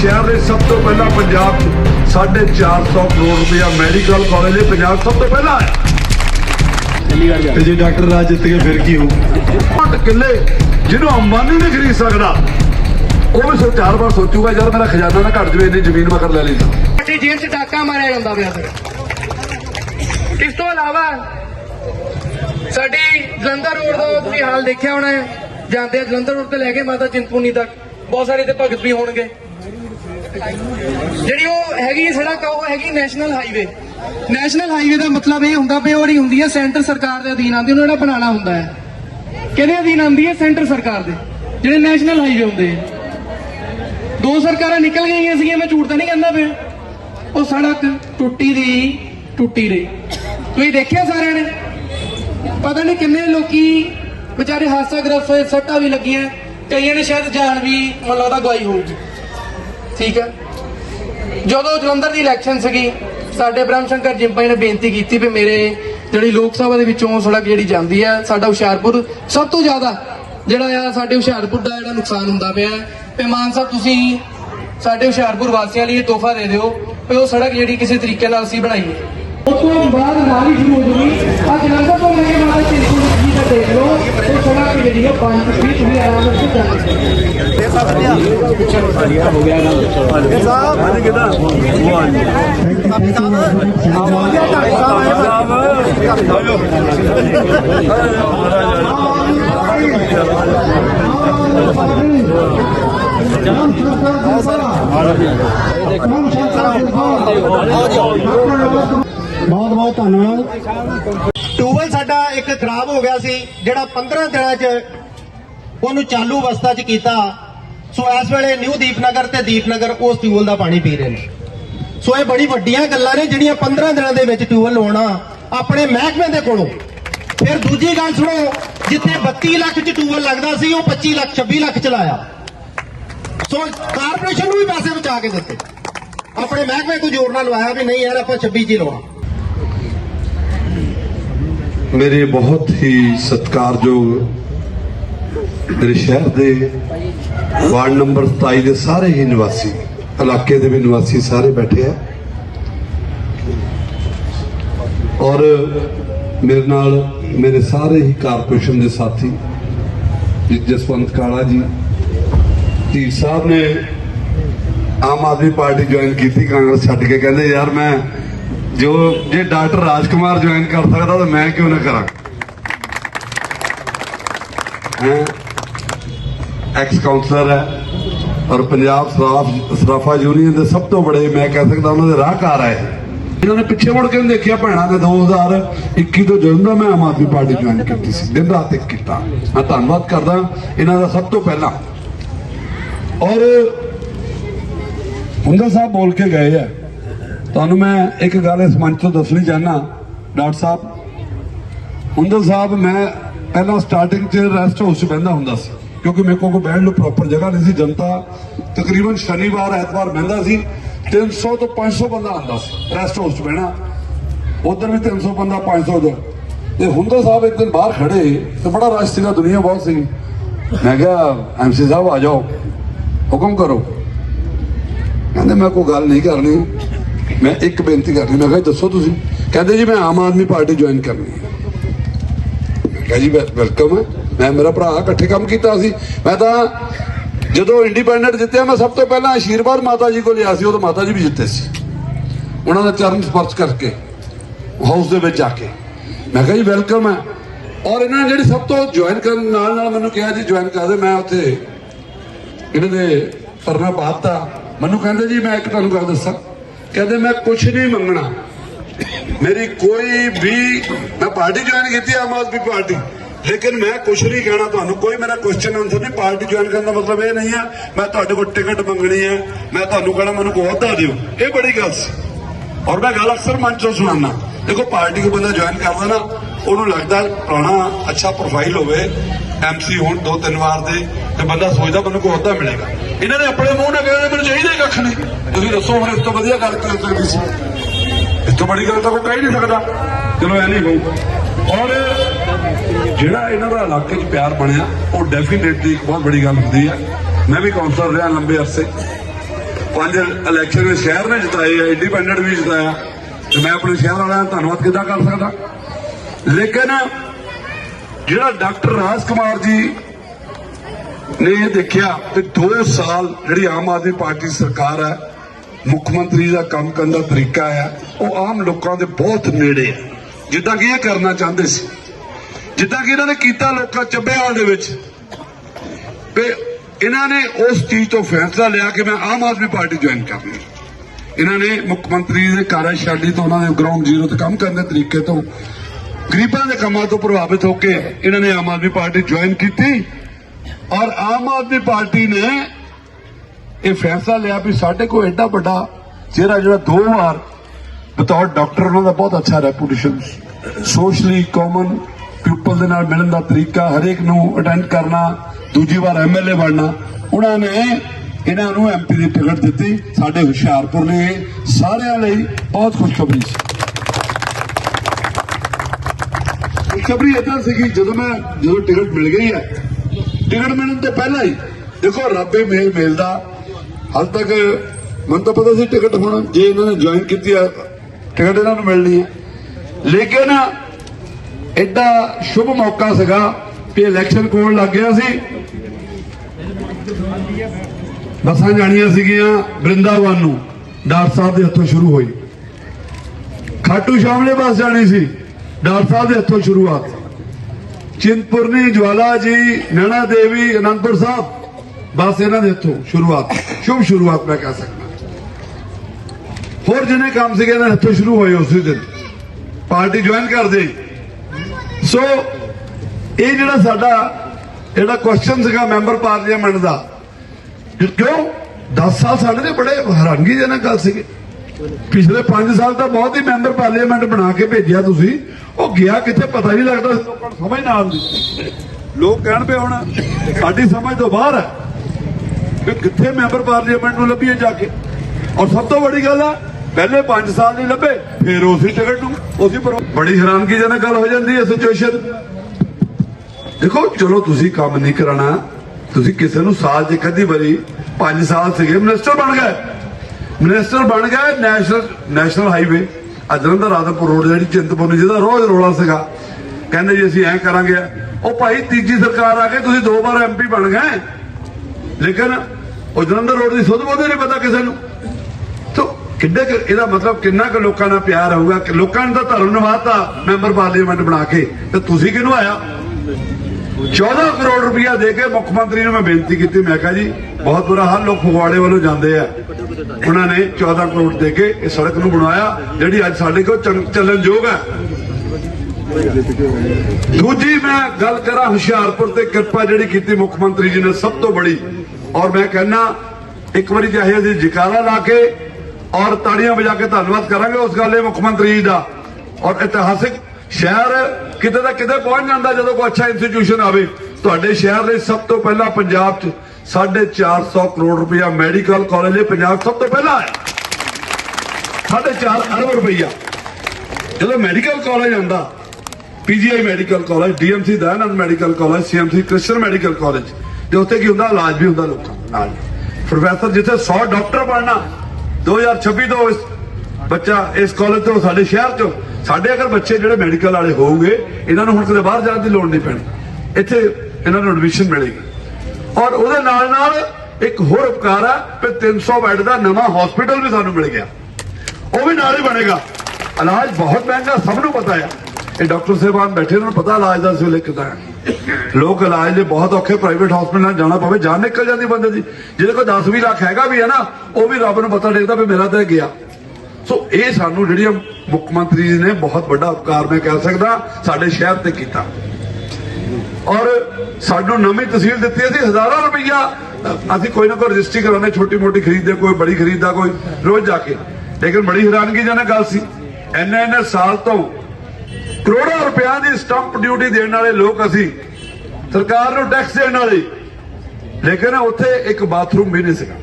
ਸ਼ਹਿਰ ਦੇ ਸਭ ਤੋਂ ਪਹਿਲਾਂ ਪੰਜਾਬ 'ਚ 450 ਕਰੋੜ ਰੁਪਇਆ ਮੈਡੀਕਲ ਕਾਲਜ ਇਹ ਪੰਜਾਬ ਸਭ ਤੋਂ ਪਹਿਲਾਂ ਆਇਆ। ਤੇ ਜੇ ਡਾਕਟਰ ਰਾਜ ਜਿੱਤ ਗਏ ਫਿਰ ਕੀ ਹੋਊ? ਪੱਟ ਕਿੱਲੇ ਜਿਹਨੂੰ ਅੰਬਾਨੀ ਨਹੀਂ ਖਰੀਦ ਸਕਦਾ ਉਹ ਵੀ ਸੋ ਚਾਰ ਵਾਰ ਸੋਚੂਗਾ ਯਾਰ ਮੇਰਾ ਖਜ਼ਾਨਾ ਨਾ ਘਟ ਜਵੇ ਇੰਨੀ ਜ਼ਮੀਨ ਮੈਂ ਕਰ ਲੈ ਲਈ ਸਾਡੀ ਜੇਲ੍ਹ 'ਚ ਡਾਕਾ ਮਾਰਿਆ ਜਾਂਦਾ ਪਿਆ ਫਿਰ। ਇਸ ਤੋਂ ਇਲਾਵਾ ਸਾਡੀ ਜਲੰਧਰ ਰੋਡ ਦਾ ਤੁਸੀਂ ਹਾਲ ਦੇਖਿਆ ਹੋਣਾ ਹੈ। ਜਾਂਦੇ ਆ ਜਲੰਧਰ ਰੋਡ ਤੇ ਲੈ ਕੇ ਮਾਤਾ ਚਿੰਤਪੂਰਨੀ ਤੱਕ। ਬਹੁਤ ਸਾਰੇ ਤੇ ਭਗਤ ਵੀ ਹੋਣਗੇ। ਜਿਹੜੀ ਉਹ ਹੈਗੀ ਸੜਕ ਆ, ਉਹ ਹੈਗੀ ਨੈਸ਼ਨਲ ਹਾਈਵੇ ਨੈਸ਼ਨਲ ਹਾਈਵੇ ਦਾ ਮਤਲਬ ਇਹ ਹੁੰਦਾ ਵੀ ਉਹ ਜਿਹੜੀ ਹੁੰਦੀ ਹੈ ਸੈਂਟਰ ਸਰਕਾਰ ਦੇ ਅਧੀਨ ਆਉਂਦੀ, ਉਹਨੂੰ ਜਿਹੜਾ ਬਣਾਉਣਾ ਹੁੰਦਾ ਹੈ। ਕਿਹਦੇ ਅਧੀਨ ਆਉਂਦੀ ਹੈ? ਸੈਂਟਰ ਸਰਕਾਰ ਦੇ। ਜਿਹੜੇ ਨੈਸ਼ਨਲ ਹਾਈਵੇ ਹੁੰਦੇ ਆ। ਦੋ ਸਰਕਾਰਾਂ ਨਿਕਲ ਗਈਆਂ ਸੀਗੀਆਂ, ਮੈਂ ਝੂਠ ਤਾਂ ਨਹੀਂ ਕਹਿੰਦਾ ਪਿਆ। ਉਹ ਸੜਕ ਟੁੱਟੀ ਦੀ, ਟੁੱਟੀ ਰਹੀ ਤੁਸੀਂ ਦੇਖਿਆ ਸਾਰਿਆਂ ਨੇ? ਪਤਾ ਨਹੀਂ ਕਿੰਨੇ ਲੋਕੀ ਵਿਚਾਰੇ ਹਾਸਾਗ੍ਰਸਤ ਹੋਏ, ਸੱਟਾਂ ਵੀ ਲੱਗੀਆਂ। ਕਈਆਂ ਨੇ ਸ਼ਾਇਦ ਜਾਨ ਵੀ, ਮੈਨੂੰ ਲੱਗਦਾ ਗਵਾਈ ਹੋਊਗੀ। ਠੀਕ ਹੈ ਜਦੋਂ ਜਲੰਧਰ ਦੀ ਇਲੈਕਸ਼ਨ ਸੀਗੀ, ਸਾਡੇ ਬ੍ਰਹਮ ਸ਼ੰਕਰ ਜਿੰਪਾ ਜੀ ਨੇ ਬੇਨਤੀ ਕੀਤੀ ਵੀ ਮੇਰੇ ਜਿਹੜੀ ਲੋਕ ਸਭਾ ਦੇ ਵਿੱਚੋਂ ਸੜਕ ਜਿਹੜੀ ਜਾਂਦੀ ਹੈ, ਸਾਡਾ ਹੁਸ਼ਿਆਰਪੁਰ ਸਭ ਤੋਂ ਜ਼ਿਆਦਾ ਜਿਹੜਾ ਆ ਸਾਡੇ ਹੁਸ਼ਿਆਰਪੁਰ ਦਾ ਜਿਹੜਾ ਨੁਕਸਾਨ ਹੁੰਦਾ ਪਿਆ ਹੈ। ਤੇ ਮਾਨ ਸਾਹਿਬ, ਤੁਸੀਂ ਸਾਡੇ ਹੁਸ਼ਿਆਰਪੁਰ ਵਾਸੀਆਂ ਲਈ ਇਹ ਤੋਹਫਾ ਦੇ ਦਿਓ ਵੀ ਉਹ ਸੜਕ ਜਿਹੜੀ ਕਿਸੇ ਤਰੀਕੇ ਨਾਲ ਅਸੀਂ ਬਣਾਈਏ ਉਸ ਤੋਂ ਬਾਅਦ ਨਾਲ ਹੀ ਸ਼ੁਰੂ ਹੋ ਜੂਗੀ। ਆ ਜਲੰਧਰ ਤੋਂ ਲੈ ਕੇ ਮਾਤਾ ਚਿੰਤਪੁਰਨੀ ਜੀ ਦਾ ਦੇਖ ਲਓ। ਉਹ ਸੜਕ ਜਿਹੜੀ ਹੈ ਬਣ ਚੁੱਕੀ ਤੁਸੀਂ ਆਰਾਮ ਨਾਲ ਉੱਥੇ ਜਾ ਸਕਦੇ ਹੋ ਬਹੁਤ ਬਹੁਤ ਧੰਨਵਾਦ। ਟੂਬਲ ਸਾਡਾ ਇੱਕ ਖਰਾਬ ਹੋ ਗਿਆ ਸੀ, ਜਿਹੜਾ 15 ਦਿਨਾਂ 'ਚ ਉਹਨੂੰ ਚਾਲੂ ਅਵਸਥਾ 'ਚ ਕੀਤਾ। ਸੋ ਇਸ ਵੇਲੇ ਨਿਊ ਦੀਪਨਗਰ ਤੇ ਦੀਪਨਗਰ ਉਸ ਟਿਊਬਲ ਦਾ ਪਾਣੀ ਪੀ ਰਹੇ ਨੇ। ਸੋ ਇਹ ਬੜੀ ਵੱਡੀਆਂ ਗੱਲਾਂ ਨੇ ਜਿਹੜੀਆਂ 15 ਦਿਨਾਂ ਦੇ ਵਿੱਚ ਟਿਊਬਲ ਲਵਾਉਣਾ ਆਪਣੇ ਮਹਿਕਮੇ ਦੇ ਕੋਲੋਂ। ਫਿਰ ਦੂਜੀ ਗੱਲ ਸੁਣੋ, ਜਿੱਥੇ 32 ਲੱਖ 'ਚ ਟਿਊਬਲ ਲੱਗਦਾ ਸੀ, ਉਹ 25 ਲੱਖ 26 ਲੱਖ ਚ ਲਾਇਆ ਸੋ ਕਾਰਪੋਰੇਸ਼ਨ ਨੂੰ ਵੀ ਪੈਸੇ ਬਚਾ ਕੇ ਦਿੱਤੇ। ਆਪਣੇ ਮਹਿਕਮੇ ਤੋਂ ਜ਼ੋਰ ਨਾਲ ਲਵਾਇਆ ਵੀ ਨਹੀਂ ਯਾਰ, ਆਪਾਂ 26 ਚ ਹੀ ਲਾਉਣਾ ਮੇਰੇ ਬਹੁਤ ਹੀ ਸਤਿਕਾਰਯੋਗ ਮੇਰੇ ਸ਼ਹਿਰ ਦੇ ਵਾਰਡ ਨੰਬਰ 27 ਦੇ ਸਾਰੇ ਹੀ ਨਿਵਾਸੀ, ਇਲਾਕੇ ਦੇ ਵੀ ਨਿਵਾਸੀ ਸਾਰੇ ਬੈਠੇ ਆ। ਔਰ ਮੇਰੇ ਨਾਲ ਮੇਰੇ ਸਾਰੇ ਹੀ ਕਾਰਪੋਰੇਸ਼ਨ ਦੇ ਸਾਥੀ ਜਸਵੰਤ ਕਾਲਾ ਜੀ, ਧੀਰ ਸਾਹਿਬ ਨੇ ਆਮ ਆਦਮੀ ਪਾਰਟੀ ਜੁਆਇਨ ਕੀਤੀ, ਕਾਂਗਰਸ ਛੱਡ ਕੇ ਕਹਿੰਦੇ, ਯਾਰ ਮੈਂ ਜੋ ਜੇ ਡਾਕਟਰ ਰਾਜਕੁਮਾਰ ਜੁਆਇਨ ਕਰ ਸਕਦਾ ਤਾਂ ਮੈਂ ਕਿਉਂ ਨਾ ਕਰਾਂ? ਹੈ ਐਕਸ ਕਾਉਂਸਲਰ ਹੈ ਔਰ ਪੰਜਾਬ ਸਰਾਫ, ਸਰਾਫਾ ਯੂਨੀਅਨ ਦੇ ਸਭ ਤੋਂ ਬੜੇ ਮੈਂ ਕਹਿ ਸਕਦਾ ਉਹਨਾਂ ਦੇ ਰਾਹਕਾਰ ਹੈ। ਇਹਨਾਂ ਨੇ ਪਿੱਛੇ ਮੁੜ ਕੇ ਦੇਖਿਆ ਭੈਣਾਂ ਦੇ 2021 ਤੋਂ ਜਦੋਂ ਦਾ ਮੈਂ ਆਮ ਆਦਮੀ ਪਾਰਟੀ ਜੁਆਇਨ ਕੀਤੀ ਸੀ, ਦਿਨ ਰਾਤ ਇੱਕ ਕੀਤਾ। ਮੈਂ ਧੰਨਵਾਦ ਕਰਦਾ ਇਹਨਾਂ ਦਾ ਸਭ ਤੋਂ ਪਹਿਲਾਂ। ਔਰ ਹੁੰਦਾ ਸਾਹਿਬ ਬੋਲ ਕੇ ਗਏ ਆ। ਤੁਹਾਨੂੰ ਮੈਂ ਇੱਕ ਗੱਲ ਇਸ ਮੰਚ ਤੋਂ ਦੱਸਣੀ ਚਾਹਨਾ ਡਾਕਟਰ ਸਾਹਿਬ। ਹੁੰਦਲ ਸਾਹਿਬ, ਮੈਂ ਪਹਿਲਾਂ ਸਟਾਰਟਿੰਗ 'ਚ ਰੈਸਟ ਹਾਊਸ 'ਚ ਬਹਿੰਦਾ ਹੁੰਦਾ ਸੀ, ਕਿਉਂਕਿ ਮੇਰੇ ਕੋਲ ਬਹਿਣ ਨੂੰ ਪ੍ਰੋਪਰ ਜਗ੍ਹਾ ਨਹੀਂ ਸੀ, ਜਨਤਾ ਤਕਰੀਬਨ ਸ਼ਨੀਵਾਰ, ਐਤਵਾਰ ਬਹਿੰਦਾ ਸੀ। 300 ਤੋਂ 500 ਬੰਦਾ ਆਉਂਦਾ ਸੀ ਰੈਸਟ ਹਾਊਸ 'ਚ ਬਹਿਣਾ। ਉਧਰ ਵੀ 300 ਬੰਦਾ 500 ਦਾ ਤੇ ਹੁੰਦਲ ਸਾਹਿਬ ਇੱਕ ਦਿਨ ਬਾਹਰ ਖੜੇ, ਤੇ ਬੜਾ ਰਸ਼ ਸੀਗਾ, ਦੁਨੀਆ ਬਹੁਤ ਸੀ ਮੈਂ ਕਿਹਾ ਐਮਸੀ ਸਾਹਿਬ ਆ ਜਾਓ, ਹੁਕਮ ਕਰੋ। ਕਹਿੰਦੇ, ਮੈਂ ਕੋਈ ਗੱਲ ਨਹੀਂ ਕਰਨੀ। ਮੈਂ ਇੱਕ ਬੇਨਤੀ ਕਰਨੀ ਮੈਂ ਕਿਹਾ ਦੱਸੋ ਤੁਸੀਂ। ਕਹਿੰਦੇ ਜੀ, ਮੈਂ ਆਮ ਆਦਮੀ ਪਾਰਟੀ ਜੁਆਇਨ ਕਰਨੀ ਹੈ। ਮੈਂ ਕਿਹਾ ਜੀ ਵੈਲਕਮ ਹੈ। ਮੈਂ, ਮੇਰਾ ਭਰਾ ਇਕੱਠੇ ਕੰਮ ਕੀਤਾ ਸੀ। ਮੈਂ ਤਾਂ ਜਦੋਂ ਇੰਡੀਪੈਂਡੈਂਟ ਜਿੱਤਿਆ, ਮੈਂ ਸਭ ਤੋਂ ਪਹਿਲਾਂ ਆਸ਼ੀਰਵਾਦ ਮਾਤਾ ਜੀ ਕੋਲ ਲਿਆ ਸੀ, ਉਦੋਂ ਮਾਤਾ ਜੀ ਵੀ ਜਿੱਤੇ ਸੀ। ਉਹਨਾਂ ਦਾ ਚਰਨ ਸਪਰਸ਼ ਕਰਕੇ ਹਾਊਸ ਦੇ ਵਿੱਚ ਜਾ ਕੇ। ਮੈਂ ਕਿਹਾ ਜੀ ਵੈਲਕਮ ਹੈ। ਔਰ ਇਹਨਾਂ ਨੇ ਜਿਹੜੀ ਸਭ ਤੋਂ ਜੁਆਇਨ ਕਰਨ ਨਾਲ ਨਾਲ ਮੈਨੂੰ ਕਿਹਾ ਜੀ ਜੁਆਇਨ ਕਰ ਦੇ, ਮੈਂ ਉੱਥੇ ਇਹਨਾਂ ਦੇ ਪਰਨਾ ਪਾਤਾ, ਮੈਨੂੰ ਕਹਿੰਦੇ ਜੀ, ਮੈਂ ਇੱਕ ਤੁਹਾਨੂੰ ਗੱਲ ਦੱਸਾਂ। ਕਹਿੰਦੇ, ਮੈਂ ਕੁਝ ਨਹੀਂ ਮੰਗਣਾ। ਮੇਰੀ ਕੋਈ ਵੀ ਮੈਂ ਪਾਰਟੀ ਜੁਆਇਨ ਕੀਤੀ ਆਮ ਆਦਮੀ ਪਾਰਟੀ। ਲੇਕਿਨ ਮੈਂ ਕੁਝ ਨਹੀਂ ਕਹਿਣਾ ਤੁਹਾਨੂੰ। ਕੋਈ ਮੇਰਾ ਕੁਐਸਚਨ ਆਨਸਰ ਨਹੀਂ। ਪਾਰਟੀ ਜੁਆਇਨ ਕਰਨ ਦਾ ਮਤਲਬ ਇਹ ਨਹੀਂ ਹੈ, ਮੈਂ ਤੁਹਾਡੇ ਕੋਲ ਟਿਕਟ ਮੰਗਣੀ ਹੈ। ਮੈਂ ਤੁਹਾਨੂੰ ਕਹਿਣਾ, ਮੈਨੂੰ ਕੋਈ ਅਹੁਦਾ ਦਿਓ। ਇਹ ਬੜੀ ਗੱਲ ਸੀ। ਔਰ ਮੈਂ ਗੱਲ ਅਕਸਰ ਮੰਚ ਤੋਂ ਸੁਣਾਉਣਾ ਦੇਖੋ, ਪਾਰਟੀ ਕੋ ਬੰਦਾ ਜੁਆਇਨ ਕਰਦਾ ਨਾ, ਉਹਨੂੰ ਲੱਗਦਾ ਪੁਰਾਣਾ ਅੱਛਾ ਪ੍ਰੋਫਾਈਲ ਹੋਵੇ ਐਮਸੀ ਹੋਣ ਦੋ ਤਿੰਨ ਵਾਰ ਦੇ। ਤੇ ਬੰਦਾ ਸੋਚਦਾ ਮੈਨੂੰ ਕੋਈ ਅਹੁਦਾ ਮਿਲੇਗਾ। ਇਹਨਾਂ ਨੇ ਆਪਣੇ ਮੂੰਹ ਨਾਲ ਕਹਿੰਦੇ ਮੈਨੂੰ ਚਾਹੀਦਾ ਕੱਖ ਨਹੀਂ ਤੁਸੀਂ ਦੱਸੋ ਹੁਣ ਇਸ ਤੋਂ ਵਧੀਆ ਗੱਲ ਕੀ ਹੋ ਸਕਦੀ ਸੀ? ਇਸ ਤੋਂ ਬੜੀ ਗੱਲ ਤਾਂ ਕੋਈ ਕਹਿ ਨਹੀਂ ਸਕਦਾ। ਚਲੋ, ਐ ਨਹੀਂ ਹੋਊ ਔਰ ਜਿਹੜਾ ਇਹਨਾਂ ਦਾ ਇਲਾਕੇ 'ਚ ਪਿਆਰ ਬਣਿਆ, ਉਹ ਡੈਫੀਨੇਟਲੀ ਇੱਕ ਬਹੁਤ ਬੜੀ ਗੱਲ ਹੁੰਦੀ ਹੈ। ਮੈਂ ਵੀ ਕਾਉਂਸਲਰ ਰਿਹਾ ਲੰਬੇ ਅਰਸੇ। ਪੰਜ ਇਲੈਕਸ਼ਨ ਵਿੱਚ ਸ਼ਹਿਰ ਨੇ ਜਿਤਾਏ ਇੰਡੀਪੈਂਡੈਂਟ ਵੀ ਜਿਤਾਇਆ। ਤੇ ਮੈਂ ਆਪਣੇ ਸ਼ਹਿਰ ਵਾਲਿਆਂ ਦਾ ਧੰਨਵਾਦ ਕਿੱਦਾਂ ਕਰ ਸਕਦਾ? ਲੇਕਿਨ ਜਿਹੜਾ ਡਾਕਟਰ ਰਾਜ ਕੁਮਾਰ ਜੀ ਨੇ ਇਹ ਦੇਖਿਆ ਕਿ 2 ਸਾਲ ਜਿਹੜੀ ਆਮ ਆਦਮੀ ਪਾਰਟੀ ਸਰਕਾਰ ਹੈ, ਮੁੱਖ ਮੰਤਰੀ ਦਾ ਕੰਮ ਕਰਨ ਦਾ ਤਰੀਕਾ ਹੈ, ਉਹ ਆਮ ਲੋਕਾਂ ਦੇ ਬਹੁਤ ਨੇੜੇ ਹੈ। ਜਿੱਦਾਂ ਕਿ ਇਹ ਕਰਨਾ ਚਾਹੁੰਦੇ ਸੀ। ਜਿੱਦਾਂ ਕਿ ਇਹਨਾਂ ਨੇ ਕੀਤਾ ਲੋਕਾਂ ਚੱਬੇਵਾਲ ਦੇ ਵਿੱਚ ਤੇ ਇਹਨਾਂ ਨੇ ਉਸ ਚੀਜ਼ ਤੋਂ ਫੈਸਲਾ ਲਿਆ ਕਿ ਮੈਂ ਆਮ ਆਦਮੀ ਪਾਰਟੀ ਜੁਆਇਨ ਕਰਨੀ ਇਹਨਾਂ ਨੇ ਮੁੱਖ ਮੰਤਰੀ ਦੇ ਕਾਰਜਸ਼ੈਲੀ ਤੋਂ ਉਹਨਾਂ ਦੇ ਗਰਾਊਂਡ ਜ਼ੀਰੋ ਤੇ ਕੰਮ ਕਰਨ ਦੇ ਤਰੀਕੇ ਤੋਂ ਗਰੀਬਾਂ ਦੇ ਕੰਮਾਂ ਤੋਂ ਪ੍ਰਭਾਵਿਤ ਹੋ ਕੇ ਇਹਨਾਂ ਨੇ ਆਮ ਆਦਮੀ ਪਾਰਟੀ ਜੁਆਇਨ ਕੀਤੀ। ਔਰ ਆਮ ਆਦਮੀ ਪਾਰਟੀ ਨੇ ਇਹ ਫੈਸਲਾ ਲਿਆ ਵੀ ਸਾਡੇ ਕੋਲ ਐਡਾ ਵੱਡਾ ਚਿਹਰਾ ਜਿਹੜਾ ਦੋ ਵਾਰ ਬਤੌਰ ਡਾਕਟਰ ਉਹਨਾਂ ਦਾ ਬਹੁਤ ਅੱਛਾ ਰੈਪੂਟੇਸ਼ਨ, ਸੋਸ਼ਲੀ ਕਾਮਨ, ਪੀਪਲ ਦੇ ਨਾਲ ਮਿਲਣ ਦਾ ਤਰੀਕਾ, ਹਰੇਕ ਨੂੰ ਅਟੈਂਡ ਕਰਨਾ, ਦੂਜੀ ਵਾਰ ਐਮਐਲਏ ਬਣਨਾ, ਉਹਨਾਂ ਨੇ ਇਹਨਾਂ ਨੂੰ ਐਮਪੀ ਦੀ ਟਿਕਟ ਦਿੱਤੀ, ਸਾਡੇ ਹੁਸ਼ਿਆਰਪੁਰ ਲਈ ਸਾਰਿਆਂ ਲਈ ਬਹੁਤ ਖੁਸ਼ਖਬਰੀ ਸੀ। ਖੁਸ਼ਖਬਰੀ ਇਦਾਂ ਸੀਗੀ ਜਦੋਂ ਮੈਂ ਜਦੋਂ ਟਿਕਟ ਮਿਲ ਗਈ ਹੈ ਟਿਕਟ ਮਿਲਣ ਤੋਂ ਪਹਿਲਾਂ ਹੀ, ਦੇਖੋ ਰੱਬੇ ਮੇਲ ਮਿਲਦਾ। ਹਾਲ ਤੱਕ ਮੈਨੂੰ ਤਾਂ ਪਤਾ ਸੀ ਟਿਕਟ ਹੁਣ ਜੇ ਇਹਨਾਂ ਨੇ ਜੁਆਇਨ ਕੀਤੀ ਆ, ਟਿਕਟ ਇਹਨਾਂ ਨੂੰ ਮਿਲਣੀ ਹੈ। ਲੇਕਿਨ ਐਡਾ ਸ਼ੁਭ ਮੌਕਾ ਸੀਗਾ ਕਿ ਇਲੈਕਸ਼ਨ ਕੋਲ ਲੱਗ ਗਿਆ ਸੀ। ਬੱਸਾਂ ਜਾਣੀਆਂ ਸੀਗੀਆਂ ਬ੍ਰਿੰਦਾਵਨ ਨੂੰ, ਡਾਕਟਰ ਸਾਹਿਬ ਦੇ ਹੱਥੋਂ ਸ਼ੁਰੂ ਹੋਈ। ਖਾਟੂ ਸ਼ਾਮਲੇ ਬੱਸ ਜਾਣੀ ਸੀ, ਡਾਕਟਰ ਸਾਹਿਬ ਦੇ ਹੱਥੋਂ ਸ਼ੁਰੂਆਤ। ਚਿੰਤਪੁਰਨੀ ਜਵਾਲਾ ਜੀ, ਨੈਣਾ ਦੇਵੀ, ਅਨੰਦਪੁਰ ਸਾਹਿਬ। ਬਸ ਇਹਨਾਂ ਦੇ ਹੱਥੋਂ ਸ਼ੁਰੂਆਤ, ਸ਼ੁਭ ਸ਼ੁਰੂਆਤ ਮੈਂ ਕਹਿ ਸਕਦਾ। ਹੋਰ ਜਿਹਨੇ ਕੰਮ ਸੀਗੇ ਇਹਨਾਂ ਹੱਥੋਂ ਸ਼ੁਰੂ ਹੋਏ ਉਸੇ ਦਿਨ। ਪਾਰਟੀ ਜੁਆਇਨ ਕਰਦੇ। ਸੋ ਇਹ ਜਿਹੜਾ ਸਾਡਾ, ਜਿਹੜਾ ਕੁਐਸਚਨ ਸੀਗਾ ਮੈਂਬਰ ਪਾਰਲੀਮੈਂਟ ਦਾ, ਕਿਉਂ? 10 ਸਾਲ ਸਾਡੇ ਲਈ ਬੜੇ ਹੈਰਾਨਗੀ ਹੈਰਾਨਗੀਜਨਕ ਗੱਲ ਸੀਗੇ। ਪਿਛਲੇ 5 ਸਾਲ ਤਾਂ ਬਹੁਤ ਹੀ ਮੈਂਬਰ ਪਾਰਲੀਮੈਂਟ ਬਣਾ ਕੇ ਭੇਜਿਆ ਤੁਸੀਂ। ਉਹ ਗਿਆ ਕਿੱਥੇ ਪਤਾ ਨਹੀਂ ਲੱਗਦਾ, ਲੋਕਾਂ ਨੂੰ ਸਮਝ ਨਾ ਆਉਂਦੀ। ਲੋਕ ਕਹਿਣ ਪਏ ਹੁਣ, ਸਾਡੀ ਸਮਝ ਤੋਂ ਬਾਹਰ ਹੈ ਕਿ ਕਿੱਥੇ ਮੈਂਬਰ ਪਾਰਲੀਮੈਂਟ ਨੂੰ ਲੱਭੀਏ ਜਾ ਕੇ। ਔਰ ਸਭ ਤੋਂ ਵੱਡੀ ਗੱਲ ਆ, ਪਹਿਲੇ 5 ਸਾਲ ਨਹੀਂ ਲੱਭੇ, ਫਿਰ ਉਸੇ ਟਿਕਟ ਨੂੰ ਉਸੇ ਪਰ ਬੜੀ ਹੈਰਾਨਗੀਜਨਕ ਗੱਲ ਹੋ ਜਾਂਦੀ ਹੈ ਸਿਚੁਏਸ਼ਨ ਦੇਖੋ, ਚਲੋ ਤੁਸੀਂ ਕੰਮ ਨਹੀਂ ਕਰਾਣਾ ਤੁਸੀਂ ਕਿਸੇ ਨੂੰ ਸਾਲ 'ਚ ਕਦੀ ਵਾਰੀ 5 ਸਾਲ ਸੀਗੇ ਮਿਨਿਸਟਰ ਬਣ ਗਏ। ਮਿਨਿਸਟਰ ਬਣ ਗਏ ਨੈਸ਼ਨਲ ਨੈਸ਼ਨਲ ਹਾਈਵੇ ਅਜਰੰਦਰ ਰਾਧਾਪੁਰ ਰੋਡ ਜਿਹੜੀ ਚਿੰਤਪੁਰਨੀ ਜਿਹਦਾ ਰੋਜ਼ ਰੋਲਾ ਸੀਗਾ। ਕਹਿੰਦੇ ਜੀ ਅਸੀਂ ਐਂ ਕਰਾਂਗੇ। ਉਹ ਭਾਈ ਤੀਜੀ ਸਰਕਾਰ ਆ ਕੇ ਤੁਸੀਂ ਦੋ ਵਾਰ ਐਮਪੀ ਬਣ ਗਏ। ਲੇਕਿਨ ਉਹ ਜਲੰਧਰ ਰੋਡ ਦੀ ਸੁਧ ਬੋਧ ਨਹੀਂ ਪਤਾ ਕਿਸੇ ਨੂੰ। ਤੋ ਕਿੱਡੇ ਕੁ- ਇਹਦਾ ਮਤਲਬ ਕਿੰਨਾ ਕੁ ਲੋਕਾਂ ਨਾਲ ਪਿਆਰ ਹੋਊਗਾ। ਕਿ ਲੋਕਾਂ ਨੇ ਤਾਂ ਧਰਮ ਨਿਵਾਤਾ ਮੈਂਬਰ ਪਾਰਲੀਮੈਂਟ ਬਣਾ ਕੇ। ਤੇ ਤੁਸੀਂ ਕਿਹਨੂੰ ਆਇਆ? 14 ਕਰੋੜ ਰੁਪਇਆ ਦੇ ਕੇ ਮੁੱਖ ਮੰਤਰੀ ਨੂੰ ਮੈਂ ਬੇਨਤੀ ਕੀਤੀ, ਮੈਂ ਕਿਹਾ ਜੀ, ਬਹੁਤ ਬੁਰਾ ਹਾਲ, ਲੋਕ ਫਗਵਾੜੇ ਵੱਲੋਂ ਜਾਂਦੇ ਆ। ਉਹਨਾਂ ਨੇ 14 ਕਰੋੜ ਦੇ ਕੇ ਇਹ ਸੜਕ ਨੂੰ ਬਣਾਇਆ, ਜਿਹੜੀ ਅੱਜ ਸਾਡੇ ਕੋਲ ਚੱਲ- ਚੱਲਣਯੋਗ ਹੈ ਦੂਜੀ ਮੈਂ ਗੱਲ ਕਰਾਂ ਹੁਸ਼ਿਆਰਪੁਰ ਤੇ ਕਿਰਪਾ ਜਿਹੜੀ ਕੀਤੀ ਮੁੱਖ ਮੰਤਰੀ ਜੀ ਨੇ ਸਭ ਤੋਂ ਬੜੀ, ਔਰ ਮੈਂ ਕਹਿੰਨਾ ਇੱਕ ਵਾਰੀ ਚਾਹੇ ਅਸੀਂ ਜਕਾਰਾ ਲਾ ਕੇ ਔਰ ਤਾੜੀਆਂ ਵਜਾ ਕੇ ਧੰਨਵਾਦ ਕਰਾਂਗੇ ਉਸ ਗੱਲ ਦੇ ਮੁੱਖ ਮੰਤਰੀ ਜੀ ਦਾ। ਔਰ ਇਤਿਹਾਸਿਕ ਸ਼ਹਿਰ ਕਿਤੇ ਦਾ ਕਿਤੇ ਪਹੁੰਚ ਜਾਂਦਾ ਜਦੋਂ ਕੋਈ ਅੱਛਾ ਇੰਸਟੀਚਿਊਸ਼ਨ ਆਵੇ। ਤੁਹਾਡੇ ਸ਼ਹਿਰ ਲਈ ਸਭ ਤੋਂ ਪਹਿਲਾਂ ਪੰਜਾਬ 'ਚ 450 ਕਰੋੜ ਰੁਪਇਆ ਮੈਡੀਕਲ ਕਾਲਜ ਇਹ ਪੰਜਾਬ 'ਚ ਸਭ ਤੋਂ ਪਹਿਲਾਂ ਆਇਆ 4.5 ਅਰਬ ਰੁਪਇਆ। ਜਦੋਂ ਮੈਡੀਕਲ ਕਾਲਜ ਆਂਦਾ PGI medical college, DMC Dayanand medical college, CMC Christian medical college, ਤੇ ਉੱਥੇ ਕੀ ਹੁੰਦਾ, ਇਲਾਜ ਵੀ ਹੁੰਦਾ ਲੋਕਾਂ ਦਾ ਨਾਲ। ਪ੍ਰੋਫੈਸਰ ਜਿੱਥੇ 100 ਡਾਕਟਰ ਬਣਨਾ 2026 ਤੋਂ ਬੱਚਾ ਇਸ ਕਾਲਜ ਤੋਂ ਸਾਡੇ ਸ਼ਹਿਰ ਚੋਂ, ਸਾਡੇ ਅਗਰ ਬੱਚੇ ਜਿਹੜੇ ਮੈਡੀਕਲ ਵਾਲੇ ਹੋਊਗੇ, ਇਹਨਾਂ ਨੂੰ ਹੁਣ ਕਿਤੇ ਬਾਹਰ ਜਾਣ ਦੀ ਲੋੜ ਨਹੀਂ ਪੈਣੀ। ਇੱਥੇ ਇਹਨਾਂ ਨੂੰ ਐਡਮਿਸ਼ਨ ਮਿਲੇਗੀ। ਔਰ ਉਹਦੇ ਨਾਲ ਨਾਲ ਇੱਕ ਹੋਰ ਉਪਕਾਰ ਹੈ ਕਿ 300 ਬੈੱਡ ਦਾ ਨਵਾਂ ਹਸਪੀਟਲ ਵੀ ਸਾਨੂੰ ਮਿਲ ਗਿਆ। ਉਹ ਵੀ ਨਾਲ ਹੀ ਬਣੇਗਾ। ਇਲਾਜ ਬਹੁਤ ਮਹਿੰਗਾ, ਸਭ ਨੂੰ ਪਤਾ ਆ। ਇਹ ਡਾਕਟਰ ਸਾਹਿਬਾਨ ਬੈਠੇ, ਉਹਨਾਂ ਨੂੰ ਪਤਾ ਇਲਾਜ ਦਾ ਸਿਵਲ ਕਿਦਾਂ ਲੋਕ ਇਲਾਜ ਦੇ ਬਹੁਤ ਔਖੇ ਪ੍ਰਾਈਵੇਟ ਹਸਪੀਟਲਾਂ ਜਾਣਾ ਪਵੇ ਜਾਨ ਨਿਕਲ ਜਾਂਦੀ ਬੰਦੇ ਦੀ। ਜਿਹਦੇ ਕੋਲ 10 20 ਲੱਖ ਹੈਗਾ ਵੀ ਹੈ ਨਾ, ਉਹ ਵੀ ਰੱਬ ਨੂੰ ਪਤਾ ਦੇਖਦਾ ਵੀ ਮੇਰਾ ਤਾਂ ਗਿਆ। ਸੋ ਇਹ ਸਾਨੂੰ ਜਿਹੜੀਆਂ ਮੁੱਖ ਮੰਤਰੀ ਜੀ ਨੇ ਬਹੁਤ ਵੱਡਾ ਉਪਕਾਰ ਮੈਂ ਕਹਿ ਸਕਦਾ ਸਾਡੇ ਸ਼ਹਿਰ ਤੇ ਕੀਤਾ। ਔਰ ਸਾਨੂੰ ਨਵੀਂ ਤਹਿਸੀਲ ਦਿੱਤੀ ਸੀ ਹਜ਼ਾਰਾਂ ਰੁਪਈਆ। ਅਸੀਂ ਕੋਈ ਨਾ ਕੋਈ ਰਜਿਸਟਰੀ ਕਰਾਉਂਦੇ ਛੋਟੀ ਮੋਟੀ ਖਰੀਦਦੇ, ਕੋਈ ਬੜੀ ਖਰੀਦਦਾ, ਕੋਈ ਰੋਜ਼ ਜਾ ਕੇ। ਲੇਕਿਨ ਬੜੀ ਹੈਰਾਨਗੀਜਨਕ ਗੱਲ ਸੀ ਇੰਨੇ ਇੰਨੇ ਸਾਲ ਤੋਂ ਕਰੋੜਾਂ ਰੁਪਿਆਂ ਦੀ ਸਟੰਪ ਡਿਊਟੀ ਦੇਣ ਵਾਲੇ ਲੋਕ ਅਸੀਂ, ਸਰਕਾਰ ਨੂੰ ਟੈਕਸ ਦੇਣ ਵਾਲੇ। ਲੇਕਿਨ ਉੱਥੇ ਇੱਕ ਬਾਥਰੂਮ ਵੀ ਨਹੀਂ ਸੀਗਾ।